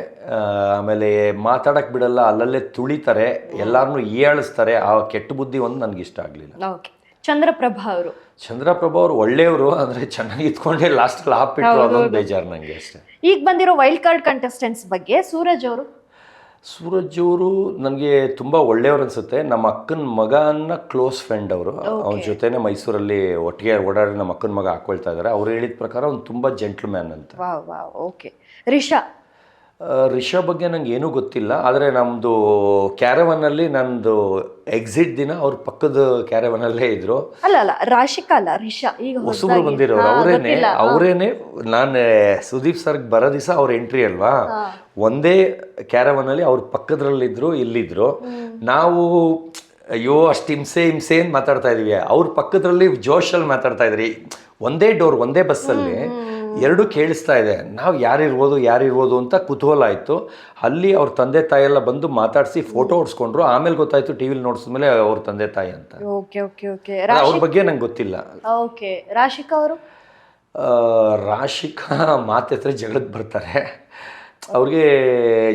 ಆಮೇಲೆ ಮಾತಾಡಕ್ಕೆ ಬಿಡಲ್ಲ ಅಲ್ಲಲ್ಲೇ ತುಳಿತಾರೆ ಎಲ್ಲರನ್ನೂ ಏಳಿಸ್ತಾರೆ. ಆ ಕೆಟ್ಟ ಬುದ್ಧಿ ಒಂದು ನನಗೆ ಇಷ್ಟ ಆಗಲಿಲ್ಲ. ಓಕೆ. ಚಂದ್ರಪ್ರಭಾ ಅವರು? ಚಂದ್ರಪ್ರಭಾ ಅವರು ಒಳ್ಳೆಯವರು ಅಂದರೆ ಚೆನ್ನಾಗಿ ಇದ್ಕೊಂಡೆ ಲಾಸ್ಟಲ್ಲಿ ಹಾಕ್ಬಿಟ್ರು ಅದೊಂದು ಬೇಜಾರು ನನಗೆ ಅಷ್ಟೇ. ಈಗ ಬಂದಿರೋ ವೈಲ್ಡ್ ಕಾರ್ಡ್ ಕಂಟೆಸ್ಟೆಂಟ್ಸ್ ಬಗ್ಗೆ ಸೂರಜ್ ಅವರು ಸೂರಜ್ ಅವರು ನನಗೆ ತುಂಬ ಒಳ್ಳೆಯವ್ರು ಅನಿಸುತ್ತೆ. ನಮ್ಮ ಅಕ್ಕನ ಮಗನ ಕ್ಲೋಸ್ ಫ್ರೆಂಡ್ ಅವರು. ಅವ್ರ ಜೊತೆನೇ ಮೈಸೂರಲ್ಲಿ ಒಟ್ಟಿಗೆ ಓಡಾಡಿ ನಮ್ಮ ಅಕ್ಕನ ಮಗ ಹಾಕೊಳ್ತಾ ಇದ್ದಾರೆ ಅವ್ರು ಹೇಳಿದ ಪ್ರಕಾರ ಅವ್ನು ತುಂಬ ಜೆಂಟ್ಲ್ಮ್ಯಾನ್ ಅಂತ. ಓಕೆ ರಿಷಾ ಆ, ರಿಷಾ ಬಗ್ಗೆ ನಂಗೆ ಏನೂ ಗೊತ್ತಿಲ್ಲ. ಆದರೆ ನಮ್ಮದು ಕ್ಯಾರವನಲ್ಲಿ ನಂದು ಎಕ್ಸಿಟ್ ದಿನ ಅವ್ರ ಪಕ್ಕದ ಕ್ಯಾರವನಲ್ಲೇ ಇದ್ರು. ಅಲ್ಲ ಅಲ್ಲ ರಾಶಿಕಾ ಅಲ್ಲ ರಿಷಾ. ಈಗ ಹೊಸಬ್ರು ಬಂದಿರೋರು. ಅವರೇನೆ ಅವರೇನೆ ನಾನು ಸುದೀಪ್ ಸರ್ಗೆ ಬರೋ ದಿವಸ ಅವ್ರ ಎಂಟ್ರಿ ಅಲ್ವಾ? ಒಂದೇ ಕ್ಯಾರವನಲ್ಲಿ ಅವ್ರ ಪಕ್ಕದ್ರಲ್ಲಿದ್ರು ಇಲ್ಲಿದ್ರು. ನಾವು ಅಯ್ಯೋ ಅಷ್ಟು ಹಿಂಸೆ ಹಿಂಸೆ ಅಂತ ಮಾತಾಡ್ತಾ ಇದೀವಿ. ಅವ್ರ ಪಕ್ಕದಲ್ಲಿ ಜೋಶಲ್ಲಿ ಮಾತಾಡ್ತಾ ಇದ್ರಿ. ಒಂದೇ ಡೋರ್ ಒಂದೇ ಬಸ್ಸಲ್ಲಿ ಎರಡು ಕೇಳಿಸ್ತಾ ಇದೆ. ನಾವು ಯಾರಿರ್ಬೋದು ಯಾರಿರ್ಬೋದು ಅಂತ ಕುತೂಹಲ ಆಯಿತು. ಅಲ್ಲಿ ಅವ್ರ ತಂದೆ ತಾಯಿ ಎಲ್ಲ ಬಂದು ಮಾತಾಡಿಸಿ ಫೋಟೋ ಹೊಡ್ಸ್ಕೊಂಡ್ರು. ಆಮೇಲೆ ಗೊತ್ತಾಯ್ತು ಟಿ ವಿಲಿ ನೋಡಿಸಿದ್ಮೇಲೆ ಅವ್ರ ತಂದೆ ತಾಯಿ ಅಂತ. Okay okay okay. ಅವ್ರ ಬಗ್ಗೆ ನಂಗೆ ಗೊತ್ತಿಲ್ಲ. ಓಕೆ. ರಾಶಿಕಾ ಅವರು? ರಾಶಿಕಾ ಮಾತೆತ್ರ ಜಗಳಕ್ಕೆ ಬರ್ತಾರೆ. ಅವ್ರಿಗೆ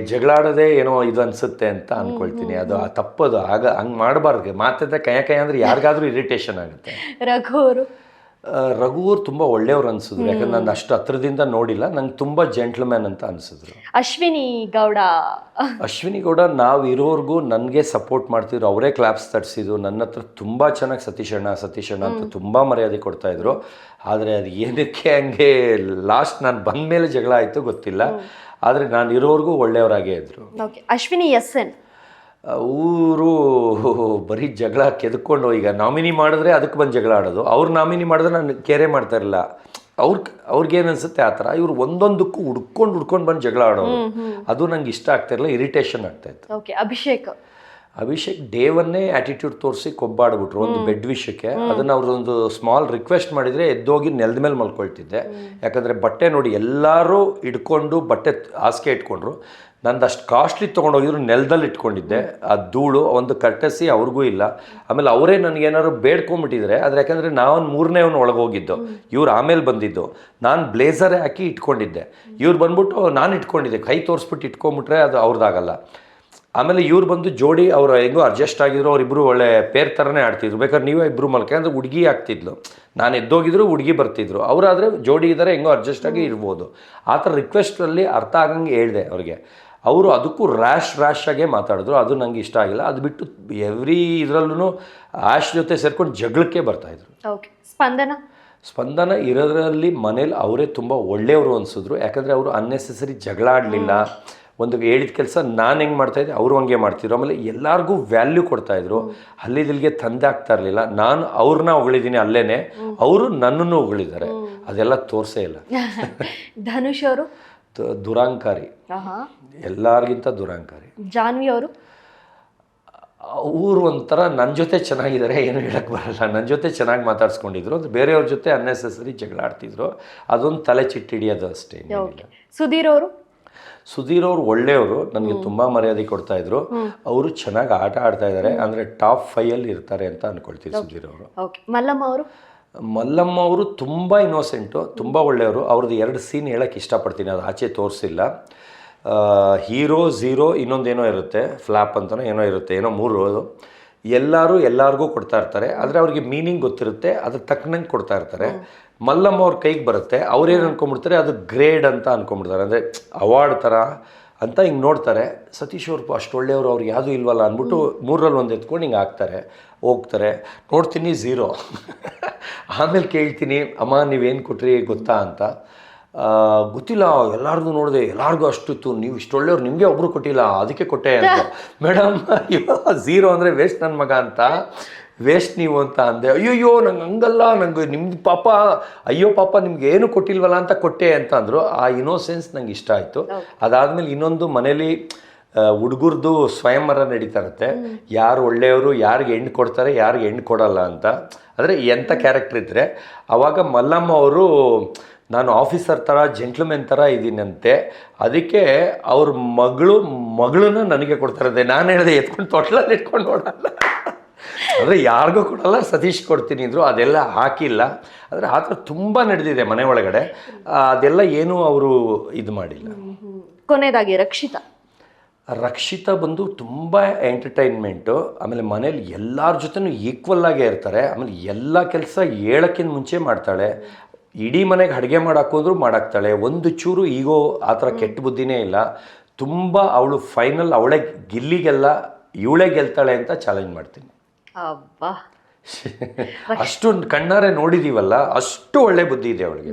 ಜಗಳಾಡೋದೇ ಏನೋ ಇದು ಅನ್ಸುತ್ತೆ ಅಂತ ಅನ್ಕೊಳ್ತೀನಿ. ಅದು ಆ ತಪ್ಪದು. ಆಗ ಹಂಗೆ ಮಾಡಬಾರ್ದು. ಮಾತೆತ್ರ ಕೈ ಕೈ ಅಂದ್ರೆ ಯಾರಿಗಾದ್ರೂ ಇರಿಟೇಷನ್ ಆಗುತ್ತೆ. ರಘು ಅವರು? ಆ, ರಘು ಅವ್ರು ತುಂಬ ಒಳ್ಳೆಯವ್ರು ಅನ್ಸಿದ್ರು. ಯಾಕಂದ್ರೆ ನಾನು ಅಷ್ಟು ಹತ್ರದಿಂದ ನೋಡಿಲ್ಲ ನಂಗೆ ತುಂಬ ಜೆಂಟ್ಲ್ಮ್ಯಾನ್ ಅಂತ ಅನ್ಸಿದ್ರು. ಅಶ್ವಿನಿ ಗೌಡ. ಅಶ್ವಿನಿ ಗೌಡ ನಾವು ಇರೋರ್ಗೂ ನನಗೆ ಸಪೋರ್ಟ್ ಮಾಡ್ತಿದ್ರು ಅವರೇ ಕ್ಲಾಪ್ಸ್ ತರಿಸಿದ್ದು ನನ್ನ ಹತ್ರ ತುಂಬ ಚೆನ್ನಾಗಿ ಸತೀಶ್ ಅಣ್ಣ ಸತೀಶ್ ಅಣ್ಣ ಅಂತ ತುಂಬ ಮರ್ಯಾದೆ ಕೊಡ್ತಾ ಇದ್ರು. ಆದರೆ ಅದು ಏನಕ್ಕೆ ಹಂಗೆ ಲಾಸ್ಟ್ ನಾನು ಬಂದ ಮೇಲೆ ಜಗಳ ಆಯಿತು ಗೊತ್ತಿಲ್ಲ. ಆದರೆ ನಾನು ಇರೋರ್ಗೂ ಒಳ್ಳೆಯವರಾಗೇ ಇದ್ರು. Ashwini S N. ಅವರು ಬರೀ ಜಗಳ ಕೆದ್ಕೊಂಡು ಈಗ ನಾಮಿನಿ ಮಾಡಿದ್ರೆ ಅದಕ್ಕೆ ಬಂದು ಜಗಳ ಆಡೋದು. ಅವ್ರು ನಾಮಿನಿ ಮಾಡಿದ್ರೆ ನಾನು ಕೇರೆ ಮಾಡ್ತಾ ಇರಲಿಲ್ಲ ಅವ್ರ ಅವ್ರಿಗೇನು ಅನ್ಸುತ್ತೆ ಆ ಥರ? ಇವ್ರು ಒಂದೊಂದಕ್ಕೂ ಹುಡ್ಕೊಂಡು ಹುಡ್ಕೊಂಡು ಬಂದು ಜಗಳ ಆಡೋದು ಅದು ನಂಗೆ ಇಷ್ಟ ಆಗ್ತಾ ಇರಲಿಲ್ಲ ಇರಿಟೇಷನ್ ಆಗ್ತಾ ಇತ್ತು. ಓಕೆ ಅಭಿಷೇಕ್. ಅಭಿಷೇಕ್ ಡೇವನ್ನೇ ಆ್ಯಟಿಟ್ಯೂಡ್ ತೋರಿಸಿ ಕೊಬ್ಬಾಡ್ಬಿಟ್ರು ಒಂದು ಬೆಡ್ ವಿಷಯಕ್ಕೆ. ಅದನ್ನು ಅವ್ರದ್ದೊಂದು ಸ್ಮಾಲ್ ರಿಕ್ವೆಸ್ಟ್ ಮಾಡಿದರೆ ಎದ್ದೋಗಿ ನೆಲದ ಮೇಲೆ ಮಲ್ಕೊಳ್ತಿದ್ದೆ. ಯಾಕಂದರೆ ಬಟ್ಟೆ ನೋಡಿ ಎಲ್ಲರೂ ಇಟ್ಕೊಂಡು ಬಟ್ಟೆ ಹಾಸಿಗೆ ಇಟ್ಕೊಂಡ್ರು. ನಂದು ಅಷ್ಟು ಕಾಸ್ಟ್ಲಿ ತೊಗೊಂಡೋಗಿದ್ರು ನೆಲದಲ್ಲಿ ಇಟ್ಕೊಂಡಿದ್ದೆ. ಆ ಧೂಳು ಒಂದು ಕರ್ಟಸಿ ಅವ್ರಿಗೂ ಇಲ್ಲ. ಆಮೇಲೆ ಅವರೇ ನನಗೇನಾದ್ರು ಬೇಡ್ಕೊಂಬಿಟ್ಟಿದ್ರೆ ಆದರೆ ಯಾಕಂದರೆ ನಾನು ಮೂರನೇ ಅವನು ಒಳಗೆ ಹೋಗಿದ್ದು ಇವ್ರು ಆಮೇಲೆ ಬಂದಿದ್ದು. ನಾನು ಬ್ಲೇಸರೇ ಹಾಕಿ ಇಟ್ಕೊಂಡಿದ್ದೆ. ಇವ್ರು ಬಂದ್ಬಿಟ್ಟು ನಾನು ಇಟ್ಕೊಂಡಿದ್ದೆ. ಕೈ ತೋರಿಸ್ಬಿಟ್ಟು ಇಟ್ಕೊಂಬಿಟ್ರೆ ಅದು ಅವ್ರದ್ದಾಗಲ್ಲ ಆಮೇಲೆ ಇವ್ರು ಬಂದು ಜೋಡಿ ಅವ್ರು ಹೆಂಗೋ ಅಡ್ಜಸ್ಟ್ ಆಗಿದ್ರು ಅವರಿಬ್ಬರು ಒಳ್ಳೆ ಪೇರ್ ಥರನೇ ಆಡ್ತಿದ್ರು. ಬೇಕಾದ್ರೆ ನೀವೇ ಇಬ್ಬರು ಮಲ್ಕೆ ಅಂದರೆ ಹುಡುಗಿ ಆಗ್ತಿದ್ಲು. ನಾನು ಎದ್ದೋಗಿದ್ರು ಹುಡುಗಿ ಬರ್ತಿದ್ರು. ಅವರಾದರೆ ಜೋಡಿ ಇದ್ದಾರೆ ಹೆಂಗೋ ಅಡ್ಜಸ್ಟ್ ಆಗಿ ಇರ್ಬೋದು. ಆ ಥರ ರಿಕ್ವೆಸ್ಟಲ್ಲಿ ಅರ್ಥ ಆಗಂಗೆ ಹೇಳಿದೆ ಅವ್ರಿಗೆ. ಅವರು ಅದಕ್ಕೂ ರ್ಯಾಶ್ ರ್ಯಾಶ್ ಆಗೇ ಮಾತಾಡಿದ್ರು. ಅದು ನನಗೆ ಇಷ್ಟ ಆಗಿಲ್ಲ. ಅದು ಬಿಟ್ಟು ಎವ್ರಿ ಇದರಲ್ಲೂ ಆಶ್ ಜೊತೆ ಸೇರ್ಕೊಂಡು ಜಗಳಕ್ಕೆ ಬರ್ತಾಯಿದ್ರು ಓಕೆ ಸ್ಪಂದನ? ಸ್ಪಂದನ ಇರೋದ್ರಲ್ಲಿ ಮನೇಲಿ ಅವರೇ ತುಂಬ ಒಳ್ಳೆಯವರು ಅನಿಸಿದ್ರು. ಯಾಕಂದರೆ ಅವರು ಅನ್ನೆಸೆಸರಿ ಜಗಳ ಆಡಲಿಲ್ಲ ಒಂದು ಹೇಳಿದ ಕೆಲಸ ನಾನು ಹೆಂಗೆ ಮಾಡ್ತಾಯಿದ್ದೆ ಅವರು ಹಂಗೆ ಮಾಡ್ತಿದ್ರು. ಆಮೇಲೆ ಎಲ್ಲರಿಗೂ ವ್ಯಾಲ್ಯೂ ಕೊಡ್ತಾಯಿದ್ರು ಅಲ್ಲಿದಿಲ್ಗೆ ತಂದೆ ಆಗ್ತಾ ಇರಲಿಲ್ಲ. ನಾನು ಅವ್ರನ್ನ ಉಗಳಿದ್ದೀನಿ ಅಲ್ಲೇ ಅವರು ನನ್ನನ್ನು ಉಗಳಿದ್ದಾರೆ ಅದೆಲ್ಲ ತೋರಿಸೇ ಇಲ್ಲ. ಧನುಷ್ ಅವರು? ದುರಾಂಕಾರಿ. ಎಲ್ಲಾರ್ಗಿಂತ ದುರಾಂಕಾರಿ. ಜಾನ್ವಿ ಅವರು? ಅವ್ರು ಒಂಥರ ನನ್ನ ಜೊತೆ ಚೆನ್ನಾಗಿದ್ದಾರೆ ಏನು ಹೇಳಕ್ಕೆ ಬರಲ್ಲ. ನನ್ನ ಜೊತೆ ಚೆನ್ನಾಗಿ ಮಾತಾಡ್ಸ್ಕೊಂಡಿದ್ರು. ಅಂದ್ರೆ ಬೇರೆಯವ್ರ ಜೊತೆ ಅನ್ನೆಸೆಸರಿ ಜಗಳ ಆಡ್ತಿದ್ರು ಅದೊಂದು ತಲೆ ಚಿಟ್ಟಿಡಿಯೋದು ಅಷ್ಟೇ ಸುಧೀರ್ ಅವರು? ಸುಧೀರ್ ಅವರು ಒಳ್ಳೆಯವರು ನನಗೆ ತುಂಬ ಮರ್ಯಾದೆ ಕೊಡ್ತಾ ಇದ್ರು. ಅವರು ಚೆನ್ನಾಗಿ ಆಟ ಆಡ್ತಾ ಇದ್ದಾರೆ ಅಂದರೆ ಟಾಪ್ ಫೈಯಲ್ಲಿ ಇರ್ತಾರೆ ಅಂತ ಅನ್ಕೊಳ್ತೀವಿ ಸುಧೀರ್ ಅವರು. ಮಲ್ಲಮ್ಮ ಅವರು? ಮಲ್ಲಮ್ಮ ಅವರು ತುಂಬ ಇನ್ನೋಸೆಂಟು ತುಂಬ ಒಳ್ಳೆಯವರು. ಅವ್ರದ್ದು ಎರಡು ಸೀನ್ ಹೇಳೋಕ್ಕೆ ಇಷ್ಟಪಡ್ತೀನಿ ಅದು ಆಚೆ ತೋರಿಸಿಲ್ಲ. ಹೀರೋ ಝೀರೋ ಇನ್ನೊಂದೇನೋ ಇರುತ್ತೆ ಫ್ಲಾಪ್ ಅಂತನೋ ಏನೋ ಇರುತ್ತೆ ಏನೋ ಮೂರು ಎಲ್ಲರೂ ಎಲ್ಲರಿಗೂ ಕೊಡ್ತಾ ಇರ್ತಾರೆ. ಆದರೆ ಅವ್ರಿಗೆ ಮೀನಿಂಗ್ ಗೊತ್ತಿರುತ್ತೆ ಅದ್ರ ತಕ್ಕನಂಗೆ ಕೊಡ್ತಾ ಇರ್ತಾರೆ. ಮಲ್ಲಮ್ಮ ಅವ್ರ ಕೈಗೆ ಬರುತ್ತೆ ಅವ್ರೇನು ಅಂದ್ಕೊಂಬಿಡ್ತಾರೆ ಅದು ಗ್ರೇಡ್ ಅಂತ ಅಂದ್ಕೊಂಬಿಡ್ತಾರೆ ಅಂದರೆ ಅವಾರ್ಡ್ ಥರ ಅಂತ ಹಿಂಗೆ ನೋಡ್ತಾರೆ. ಸತೀಶ್ ಅವ್ರು ಅಷ್ಟು ಒಳ್ಳೆಯವರು ಅವ್ರಿಗೆ ಯಾವುದೂ ಇಲ್ವಲ್ಲ ಅಂದ್ಬಿಟ್ಟು ಮೂರಲ್ಲಿ ಒಂದು ಎತ್ಕೊಂಡು ಹಿಂಗೆ ಹಾಕ್ತಾರೆ. ಹೋಗ್ತಾರೆ. ನೋಡ್ತೀನಿ ಝೀರೋ. ಆಮೇಲೆ ಕೇಳ್ತೀನಿ ಅಮ್ಮ ನೀವೇನು ಕೊಟ್ರಿ ಗೊತ್ತಾ? ಅಂತ. ಗೊತ್ತಿಲ್ಲ ಎಲ್ಲರಿಗೂ ನೋಡಿದೆ ಎಲ್ಲಾರ್ಗೂ ಅಷ್ಟಿತ್ತು. ನೀವು ಇಷ್ಟು ಒಳ್ಳೆಯವ್ರು ನಿಮಗೆ ಒಬ್ಬರು ಕೊಟ್ಟಿಲ್ಲ ಅದಕ್ಕೆ ಕೊಟ್ಟೆ ಅಂತ. ಮೇಡಮ್ ಝೀರೋ ಅಂದರೆ ವೇಸ್ಟ್ ನನ್ನ ಮಗ ಅಂತ. ವೇಸ್ಟ್ ನೀವು ಅಂತ ಅಂದೆ ಅಯ್ಯಯ್ಯೋ ನಂಗೆ ಹಂಗಲ್ಲ ನಂಗೆ ನಿಮ್ದು ಪಾಪ ಅಯ್ಯೋ ಪಾಪ ನಿಮ್ಗೆ ಏನು ಕೊಟ್ಟಿಲ್ವಲ್ಲ ಅಂತ ಕೊಟ್ಟೆ ಅಂತ ಅಂದರು. ಆ ಇನೋಸೆನ್ಸ್ ನಂಗೆ ಇಷ್ಟ ಆಯಿತು. ಅದಾದಮೇಲೆ ಇನ್ನೊಂದು ಮನೇಲಿ ಹುಡುಗರ್ದು ಸ್ವಯಂವರ ನಡೀತಾ ಇರುತ್ತೆ. ಯಾರು ಒಳ್ಳೆಯವರು ಯಾರಿಗೆ ಹೆಣ್ಣು ಕೊಡ್ತಾರೆ ಯಾರಿಗೆ ಹೆಣ್ಣು ಕೊಡಲ್ಲ ಅಂತ. ಅಂದರೆ ಎಂಥ ಕ್ಯಾರೆಕ್ಟರ್ ಇದ್ದರೆ ಆವಾಗ ಮಲ್ಲಮ್ಮ ಅವರು ನಾನು ಆಫೀಸರ್ ಥರ ಜೆಂಟ್ಲ್ಮೆನ್ ಥರ ಇದ್ದೀನಂತೆ ಅದಕ್ಕೆ ಅವ್ರ ಮಗಳು ಮಗಳನ್ನ ನನಗೆ ಕೊಡ್ತಾರಂತೆ ನಾನು ಹೇಳಿದೆ ಎತ್ಕೊಂಡು ತೊಟ್ಲಲ್ಲಿ ಇಟ್ಕೊಂಡು ನೋಡಲ್ಲ. ಅಂದರೆ ಯಾರಿಗೂ ಕೊಡಲ್ಲ ಸತೀಶ್ ಕೊಡ್ತೀನಿ ಅಂದರು ಅದೆಲ್ಲ ಹಾಕಿಲ್ಲ. ಆದರೆ ಆ ಥರ ತುಂಬ ನಡೆದಿದೆ ಮನೆ ಒಳಗಡೆ. ಅದೆಲ್ಲ ಏನೂ ಅವರು ಇದು ಮಾಡಿಲ್ಲ. ಕೊನೆಯದಾಗಿ ರಕ್ಷಿತಾ. ರಕ್ಷಿತ ಬಂದು ತುಂಬ ಎಂಟರ್ಟೈನ್ಮೆಂಟು. ಆಮೇಲೆ ಮನೇಲಿ ಎಲ್ಲರ ಜೊತೆನೂ ಈಕ್ವಲ್ ಆಗೇ ಇರ್ತಾರೆ. ಆಮೇಲೆ ಎಲ್ಲ ಕೆಲಸ ಹೇಳೋಕ್ಕಿಂತ ಮುಂಚೆ ಮಾಡ್ತಾಳೆ. ಇಡೀ ಮನೆಗೆ ಅಡುಗೆ ಮಾಡಾಕೋದ್ರು ಮಾಡಾಕ್ತಾಳೆ. ಒಂದು ಚೂರು ಈಗೋ ಆ ಥರ ಕೆಟ್ಟ ಬುದ್ಧಿನೇ ಇಲ್ಲ. ತುಂಬ ಅವಳು ಫೈನಲ್ ಅವಳೇ ಗಿಲ್ಲಿಗೆಲ್ಲ ಇವಳೇ ಗೆಲ್ತಾಳೆ ಅಂತ ಚಾಲೆಂಜ್ ಮಾಡ್ತೀನಿ. ಅಬ್ಬಾ. ಅಷ್ಟು ಕಣ್ಣಾರೆ ನೋಡಿದೀವಲ್ಲ ಅಷ್ಟು ಒಳ್ಳೆ ಬುದ್ಧಿ ಇದೆ ಅವಳಿಗೆ.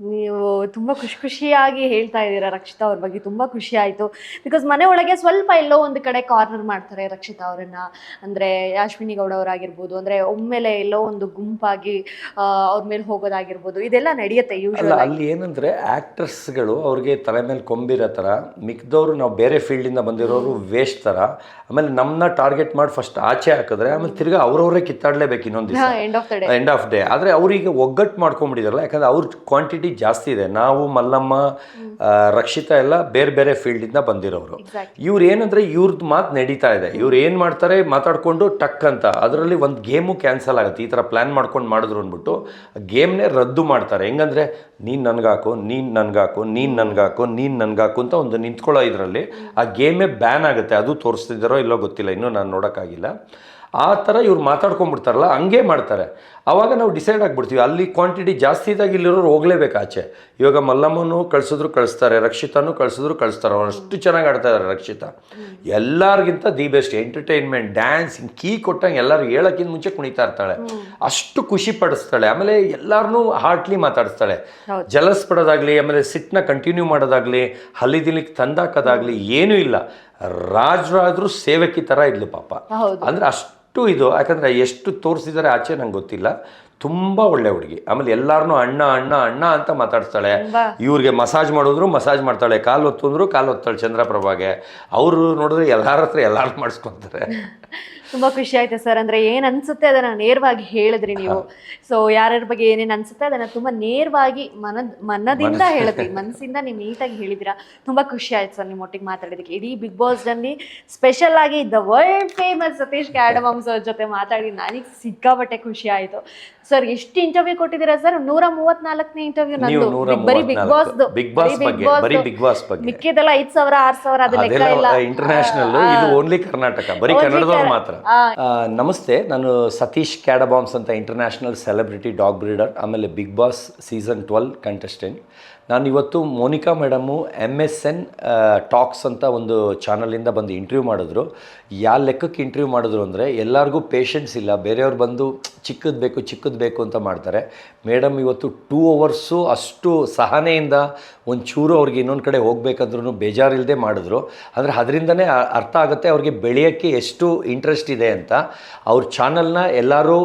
ನೀವು ತುಂಬಾ ಖುಷಿ ಖುಷಿಯಾಗಿ ಹೇಳ್ತಾ ಇದ್ದೀರಾ ರಕ್ಷಿತಾ ಅವ್ರ ಬಗ್ಗೆ ತುಂಬ ಖುಷಿ ಆಯಿತು. ಬಿಕಾಸ್ ಮನೆ ಒಳಗೆ ಸ್ವಲ್ಪ ಎಲ್ಲೋ ಒಂದು ಕಡೆ ಕಾರ್ನರ್ ಮಾಡ್ತಾರೆ ರಕ್ಷಿತಾ ಅವರನ್ನ. ಅಂದ್ರೆ ಅಶ್ವಿನಿ ಗೌಡ ಅವರಾಗಿರ್ಬೋದು ಅಂದ್ರೆ ಒಮ್ಮೆಲೆ ಎಲ್ಲೋ ಒಂದು ಗುಂಪಾಗಿ ಅವ್ರ ಮೇಲೆ ಹೋಗೋದಾಗಿರ್ಬೋದು ಇದೆಲ್ಲ ನಡೆಯುತ್ತೆ ಅಲ್ಲ ಅಲ್ಲಿ ಏನಂದ್ರೆ ಆ್ಯಕ್ಟ್ರೆಸ್ಗಳು ಅವ್ರಿಗೆ ತಲೆ ಮೇಲೆ ಕೊಂಬಿರೋ ಥರ ಮಿಕ್ದವರು ನಾವು ಬೇರೆ ಫೀಲ್ಡಿಂದ ಬಂದಿರೋರು ವೇಸ್ಟ್ ಥರ ಆಮೇಲೆ ನಮ್ಮನ್ನ ಟಾರ್ಗೆಟ್ ಮಾಡಿ ಫಸ್ಟ್ ಆಚೆ ಹಾಕಿದ್ರೆ ಆಮೇಲೆ ತಿರ್ಗಾ ಅವರವರೇ ಕಿತ್ತಾಡಲೇಬೇಕು ಇನ್ನೊಂದು end of the day end of day ಆದರೆ ಅವರಿಗೆ ಒಗ್ಗಟ್ಟು ಮಾಡ್ಕೊಂಡ್ಬಿಟ್ಟಿದಾರಲ್ಲ ಯಾಕಂದ್ರೆ ಅವ್ರ ಕ್ವಾಂಟಿಟಿ ಜಾಸ್ತಿ ಇದೆ. ನಾವು ಮಲ್ಲಮ್ಮ ರಕ್ಷಿತ ಎಲ್ಲ ಬೇರೆ ಬೇರೆ ಫೀಲ್ಡಿಂದ ಬಂದಿರೋರು. ಇವ್ರು ಏನಂದ್ರೆ ಇವ್ರದ್ದು ಮಾತು ನಡೀತಾ ಇದೆ. ಇವ್ರು ಏನು ಮಾಡ್ತಾರೆ ಮಾತಾಡ್ಕೊಂಡು ಟಕ್ ಅಂತ. ಅದರಲ್ಲಿ ಒಂದು ಗೇಮು ಕ್ಯಾನ್ಸಲ್ ಆಗುತ್ತೆ. ಈ ಥರ ಪ್ಲ್ಯಾನ್ ಮಾಡ್ಕೊಂಡು ಮಾಡಿದ್ರು ಅಂದ್ಬಿಟ್ಟು ಗೇಮ್ನೇ ರದ್ದು ಮಾಡ್ತಾರೆ. ಹೆಂಗಂದ್ರೆ ನೀನು ನನಗಾಕು ನೀನು ನನಗಾಕು ನೀನು ನನಗಾಕು ನೀನು ನನಗಾಕು ಅಂತ ಒಂದು ನಿಂತ್ಕೊಳ್ಳೋ ಇದರಲ್ಲಿ ಆ ಗೇಮೇ ಬ್ಯಾನ್ ಆಗುತ್ತೆ. ಅದು ತೋರಿಸ್ತಿದ್ದಾರೋ ಇಲ್ಲೋ ಗೊತ್ತಿಲ್ಲ. ಇನ್ನೂ ನಾನು ನೋಡೋಕ್ಕಾಗಿಲ್ಲ. ಆ ಥರ ಇವ್ರು ಮಾತಾಡ್ಕೊಂಡ್ಬಿಡ್ತಾರಲ್ಲ ಹಂಗೆ ಮಾಡ್ತಾರೆ. ಆವಾಗ ನಾವು ಡಿಸೈಡ್ ಆಗಿಬಿಡ್ತೀವಿ ಅಲ್ಲಿ ಕ್ವಾಂಟಿಟಿ ಜಾಸ್ತಿ ಇದ್ದಾಗ ಇಲ್ಲಿರೋರು ಹೋಗಲೇಬೇಕು ಆಚೆ. ಇವಾಗ ಮಲ್ಲಮ್ಮನು ಕಳಿಸಿದ್ರು ಕಳಿಸ್ತಾರೆ ರಕ್ಷಿತಾನು ಕಳಿಸಿದ್ರು ಕಳಿಸ್ತಾರೆ ಅವ್ರು ಅಷ್ಟು ಚೆನ್ನಾಗಿ ಆಡ್ತಾ ಇದ್ದಾರೆ ರಕ್ಷಿತಾ. ಎಲ್ಲರಿಗಿಂತ the best entertainment dance key ಕೊಟ್ಟಂಗೆ ಎಲ್ಲರೂ ಹೇಳೋಕ್ಕಿಂತ ಮುಂಚೆ ಕುಣಿತಾ ಇರ್ತಾಳೆ. ಅಷ್ಟು ಖುಷಿ ಪಡಿಸ್ತಾಳೆ. ಆಮೇಲೆ ಎಲ್ಲರನ್ನೂ ಹಾರ್ಟ್ಲಿ ಮಾತಾಡಿಸ್ತಾಳೆ. ಜಲಸ್ ಪಡೋದಾಗಲಿ ಆಮೇಲೆ ಸಿಟ್ನ ಕಂಟಿನ್ಯೂ ಮಾಡೋದಾಗ್ಲಿ ಹಲ್ಲಿದಿಲಿಕ್ಕೆ ತಂದಾಕೋದಾಗಲಿ ಏನೂ ಇಲ್ಲ. ರಾಜರಾದ್ರೂ ಸೇವಕಿ ಥರ ಇದ್ಲು ಪಾಪ. ಅಂದ್ರೆ ಅಷ್ಟು ಇದು ಯಾಕಂದರೆ ಎಷ್ಟು ತೋರಿಸಿದ್ದಾರೆ ಆಚೆ ನಂಗೆ ಗೊತ್ತಿಲ್ಲ. ತುಂಬ ಒಳ್ಳೆ ಹುಡುಗಿ. ಆಮೇಲೆ ಎಲ್ಲಾರನು ಅಣ್ಣ ಅಣ್ಣ ಅಣ್ಣ ಅಂತ ಮಾತಾಡ್ತಾಳೆ ಇವ್ರಿಗೆ ಮಸಾಜ್ ಮಾಡಿದ್ರು ಮಸಾಜ್ ಮಾಡ್ತಾಳೆ. ಕಾಲು ಒತ್ತು ಅಂದ್ರು ಕಾಲು ಒತ್ತಾಳೆ ಚಂದ್ರಪ್ರಭಾಗೆ. ಅವರು ನೋಡಿದ್ರೆ ಎಲ್ಲರ ಹತ್ರ ಎಲ್ಲಾರು ಮಾಡಿಸ್ಕೊಂತಾರೆ. ತುಂಬಾ ಖುಷಿ ಆಯ್ತು ಸರ್. ಅಂದ್ರೆ ಏನ್ ಅನ್ಸುತ್ತೆ ಅದನ್ನ ನೇರವಾಗಿ ಹೇಳಿದ್ರಿ ನೀವು. ಸೊ ಯಾರ್ಯಾರ ಬಗ್ಗೆ ಏನೇನ್ ಅನ್ಸುತ್ತೆ ಅದನ್ನ ತುಂಬಾ ನೇರವಾಗಿ ಮನದ್ ಮನದಿಂದ ಹೇಳಿದ್ರಿ ಮನಸ್ಸಿಂದ ನೀವು ನೀಟಾಗಿ ಹೇಳಿದಿರಾ. ತುಂಬಾ ಖುಷಿ ಆಯ್ತು ಸರ್ ನಿಮ್ಮ ಒಟ್ಟಿಗೆ ಮಾತಾಡಿದಕ್ಕೆ ಇಡೀ ಬಿಗ್ ಬಾಸ್ನಲ್ಲಿ ಸ್ಪೆಷಲ್ ಆಗಿ the world famous Satish Cadabams sir ಜೊತೆ ಮಾತಾಡಿ ನನಗೆ ಸಿಕ್ಕಾಪಟ್ಟೆ ಖುಷಿ ಆಯ್ತು. ಸರ್ ಎಷ್ಟು ಇಂಟರ್ವ್ಯೂ ಕೊಟ್ಟಿದ್ದೀರಾ ಸರ್? ನೂರ ಮೂವತ್ನಾಲ್ಕನೇ ಇಂಟರ್ವ್ಯೂ ನಾನು ನಂದು. ಬರೀ ಬಿಗ್ ಬಾಸ್ ಬಿಗ್ ಬಾಸ್ ಬರೀ ಬಿಗ್ ಬಾಸ್ ಬಗ್ಗೆ. ಮಿಕ್ಕಿದೆಲ್ಲ ಐದ್ ಸಾವಿರ ಆರ್ ಸಾವಿರ ಅದು ಲೆಕ್ಕ ಇಲ್ಲ. ಇಂಟರ್ನ್ಯಾಷನಲ್ ಇದು ಓನ್ಲಿ ಕರ್ನಾಟಕ ಬರೀ ಕನ್ನಡದವ್ರು ಮಾತ್ರ. ನಮಸ್ತೆ, ನಾನು ಸತೀಶ್ ಕ್ಯಾಡಬಾಮ್ಸ್ ಅಂತ ಇಂಟರ್ನ್ಯಾಷನಲ್ ಸೆಲೆಬ್ರಿಟಿ ಡಾಗ್ ಬ್ರೀಡರ್ ಆಮೇಲೆ Bigg Boss season twelve contestant ನಾನು ಇವತ್ತು Monika madam M S N talks ಅಂತ ಒಂದು ಚಾನಲಿಂದ ಬಂದು ಇಂಟರ್ವ್ಯೂ ಮಾಡಿದ್ರು. ಯಾವ ಲೆಕ್ಕಕ್ಕೆ ಇಂಟರ್ವ್ಯೂ ಮಾಡಿದ್ರು ಅಂದರೆ ಎಲ್ಲರಿಗೂ ಪೇಷನ್ಸ್ ಇಲ್ಲ. ಬೇರೆಯವ್ರು ಬಂದು ಚಿಕ್ಕದು ಬೇಕು ಚಿಕ್ಕದು ಬೇಕು ಅಂತ ಮಾಡ್ತಾರೆ. ಮೇಡಮ್, ಇವತ್ತು ಟೂ ಅವರ್ಸು ಅಷ್ಟು ಸಹನೆಯಿಂದ ಒಂಚೂರು ಅವ್ರಿಗೆ ಇನ್ನೊಂದು ಕಡೆ ಹೋಗಬೇಕಂದ್ರೂ ಬೇಜಾರಿಲ್ಲದೆ ಮಾಡಿದ್ರು. ಅಂದರೆ ಅದರಿಂದನೇ ಅರ್ಥ ಆಗುತ್ತೆ ಅವ್ರಿಗೆ ಬೆಳೆಯೋಕ್ಕೆ ಎಷ್ಟು ಇಂಟ್ರೆಸ್ಟ್ ಇದೆ ಅಂತ. ಅವ್ರ ಚಾನಲ್ನ ಎಲ್ಲರೂ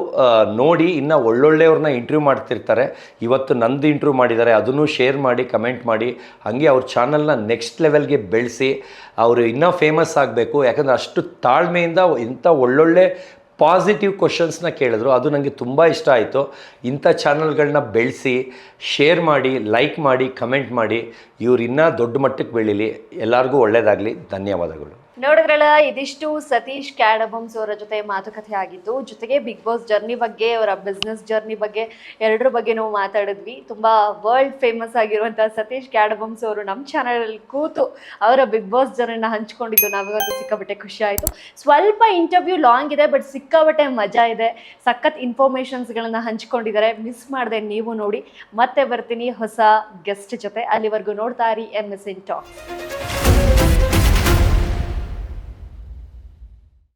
ನೋಡಿ ಇನ್ನೂ ಒಳ್ಳೊಳ್ಳೆಯವ್ರನ್ನ ಇಂಟರ್ವ್ಯೂ ಮಾಡ್ತಿರ್ತಾರೆ. ಇವತ್ತು ನಂದು ಇಂಟರ್ವ್ಯೂ ಮಾಡಿದ್ದಾರೆ, ಅದನ್ನು ಶೇರ್ ಮಾಡಿ ಕಮೆಂಟ್ ಮಾಡಿ, ಹಾಗೆ ಅವ್ರ ಚಾನಲ್ನ ನೆಕ್ಸ್ಟ್ ಲೆವೆಲ್ಗೆ ಬೆಳೆಸಿ, ಅವರು ಇನ್ನೂ ಫೇಮಸ್ ಆಗಬೇಕು. ಯಾಕಂದರೆ ಅಷ್ಟು ತಾಳ್ಮೆಯಿಂದ ಇಂಥ ಒಳ್ಳೊಳ್ಳೆ ಪಾಸಿಟಿವ್ ಕ್ವಶನ್ಸ್ನ ಕೇಳಿದ್ರು. ಅದು ನನಗೆ ತುಂಬ ಇಷ್ಟ ಆಯಿತು. ಇಂಥ ಚಾನಲ್ಗಳನ್ನ ಬೆಳೆಸಿ ಶೇರ್ ಮಾಡಿ ಲೈಕ್ ಮಾಡಿ ಕಮೆಂಟ್ ಮಾಡಿ, ಇವರು ಇನ್ನೂ ದೊಡ್ಡ ಮಟ್ಟಕ್ಕೆ ಬೆಳೀಲಿ. ಎಲ್ಲರಿಗೂ ಒಳ್ಳೆಯದಾಗಲಿ ಧನ್ಯವಾದಗಳು. ನೋಡಿದ್ರಲ್ಲ, ಇದಿಷ್ಟು ಸತೀಶ್ ಕ್ಯಾಡಬಮ್ಸ್ ಅವರ ಜೊತೆ ಮಾತುಕತೆ ಆಗಿತ್ತು ಜೊತೆಗೆ ಬಿಗ್ ಬಾಸ್ ಜರ್ನಿ ಬಗ್ಗೆ, ಅವರ ಬಿಸ್ನೆಸ್ ಜರ್ನಿ ಬಗ್ಗೆ, ಎರಡರ ಬಗ್ಗೆ ನಾವು ಮಾತಾಡಿದ್ವಿ. ತುಂಬ ವರ್ಲ್ಡ್ ಫೇಮಸ್ ಆಗಿರುವಂತಹ ಸತೀಶ್ ಕ್ಯಾಡಬಮ್ಸ್ ಅವರು ನಮ್ಮ ಚಾನಲಲ್ಲಿ ಕೂತು, ಅವರ ಬಿಗ್ ಬಾಸ್ ಜರ್ನಿನ ಹಂಚ್ಕೊಂಡಿದ್ದು ನಾವಿವತ್ತು ಸಿಕ್ಕಾಬಟ್ಟೆ ಖುಷಿ ಆಯಿತು. ಸ್ವಲ್ಪ ಇಂಟರ್ವ್ಯೂ ಲಾಂಗ್ ಇದೆ ಬಟ್ ಸಿಕ್ಕಾಬಟ್ಟೆ ಮಜಾ ಇದೆ. ಸಖತ್ ಇನ್ಫಾರ್ಮೇಷನ್ಸ್ಗಳನ್ನ ಹಂಚ್ಕೊಂಡಿದ್ದಾರೆ. ಮಿಸ್ ಮಾಡಿದೆ ನೀವು ನೋಡಿ. ಮತ್ತೆ ಬರ್ತೀನಿ ಹೊಸ ಗೆಸ್ಟ್ ಜೊತೆ. ಅಲ್ಲಿವರೆಗೂ ನೋಡ್ತಾ ಇರಿ ಎಂ ಎಸ್ ಇನ್ ಟಾಕ್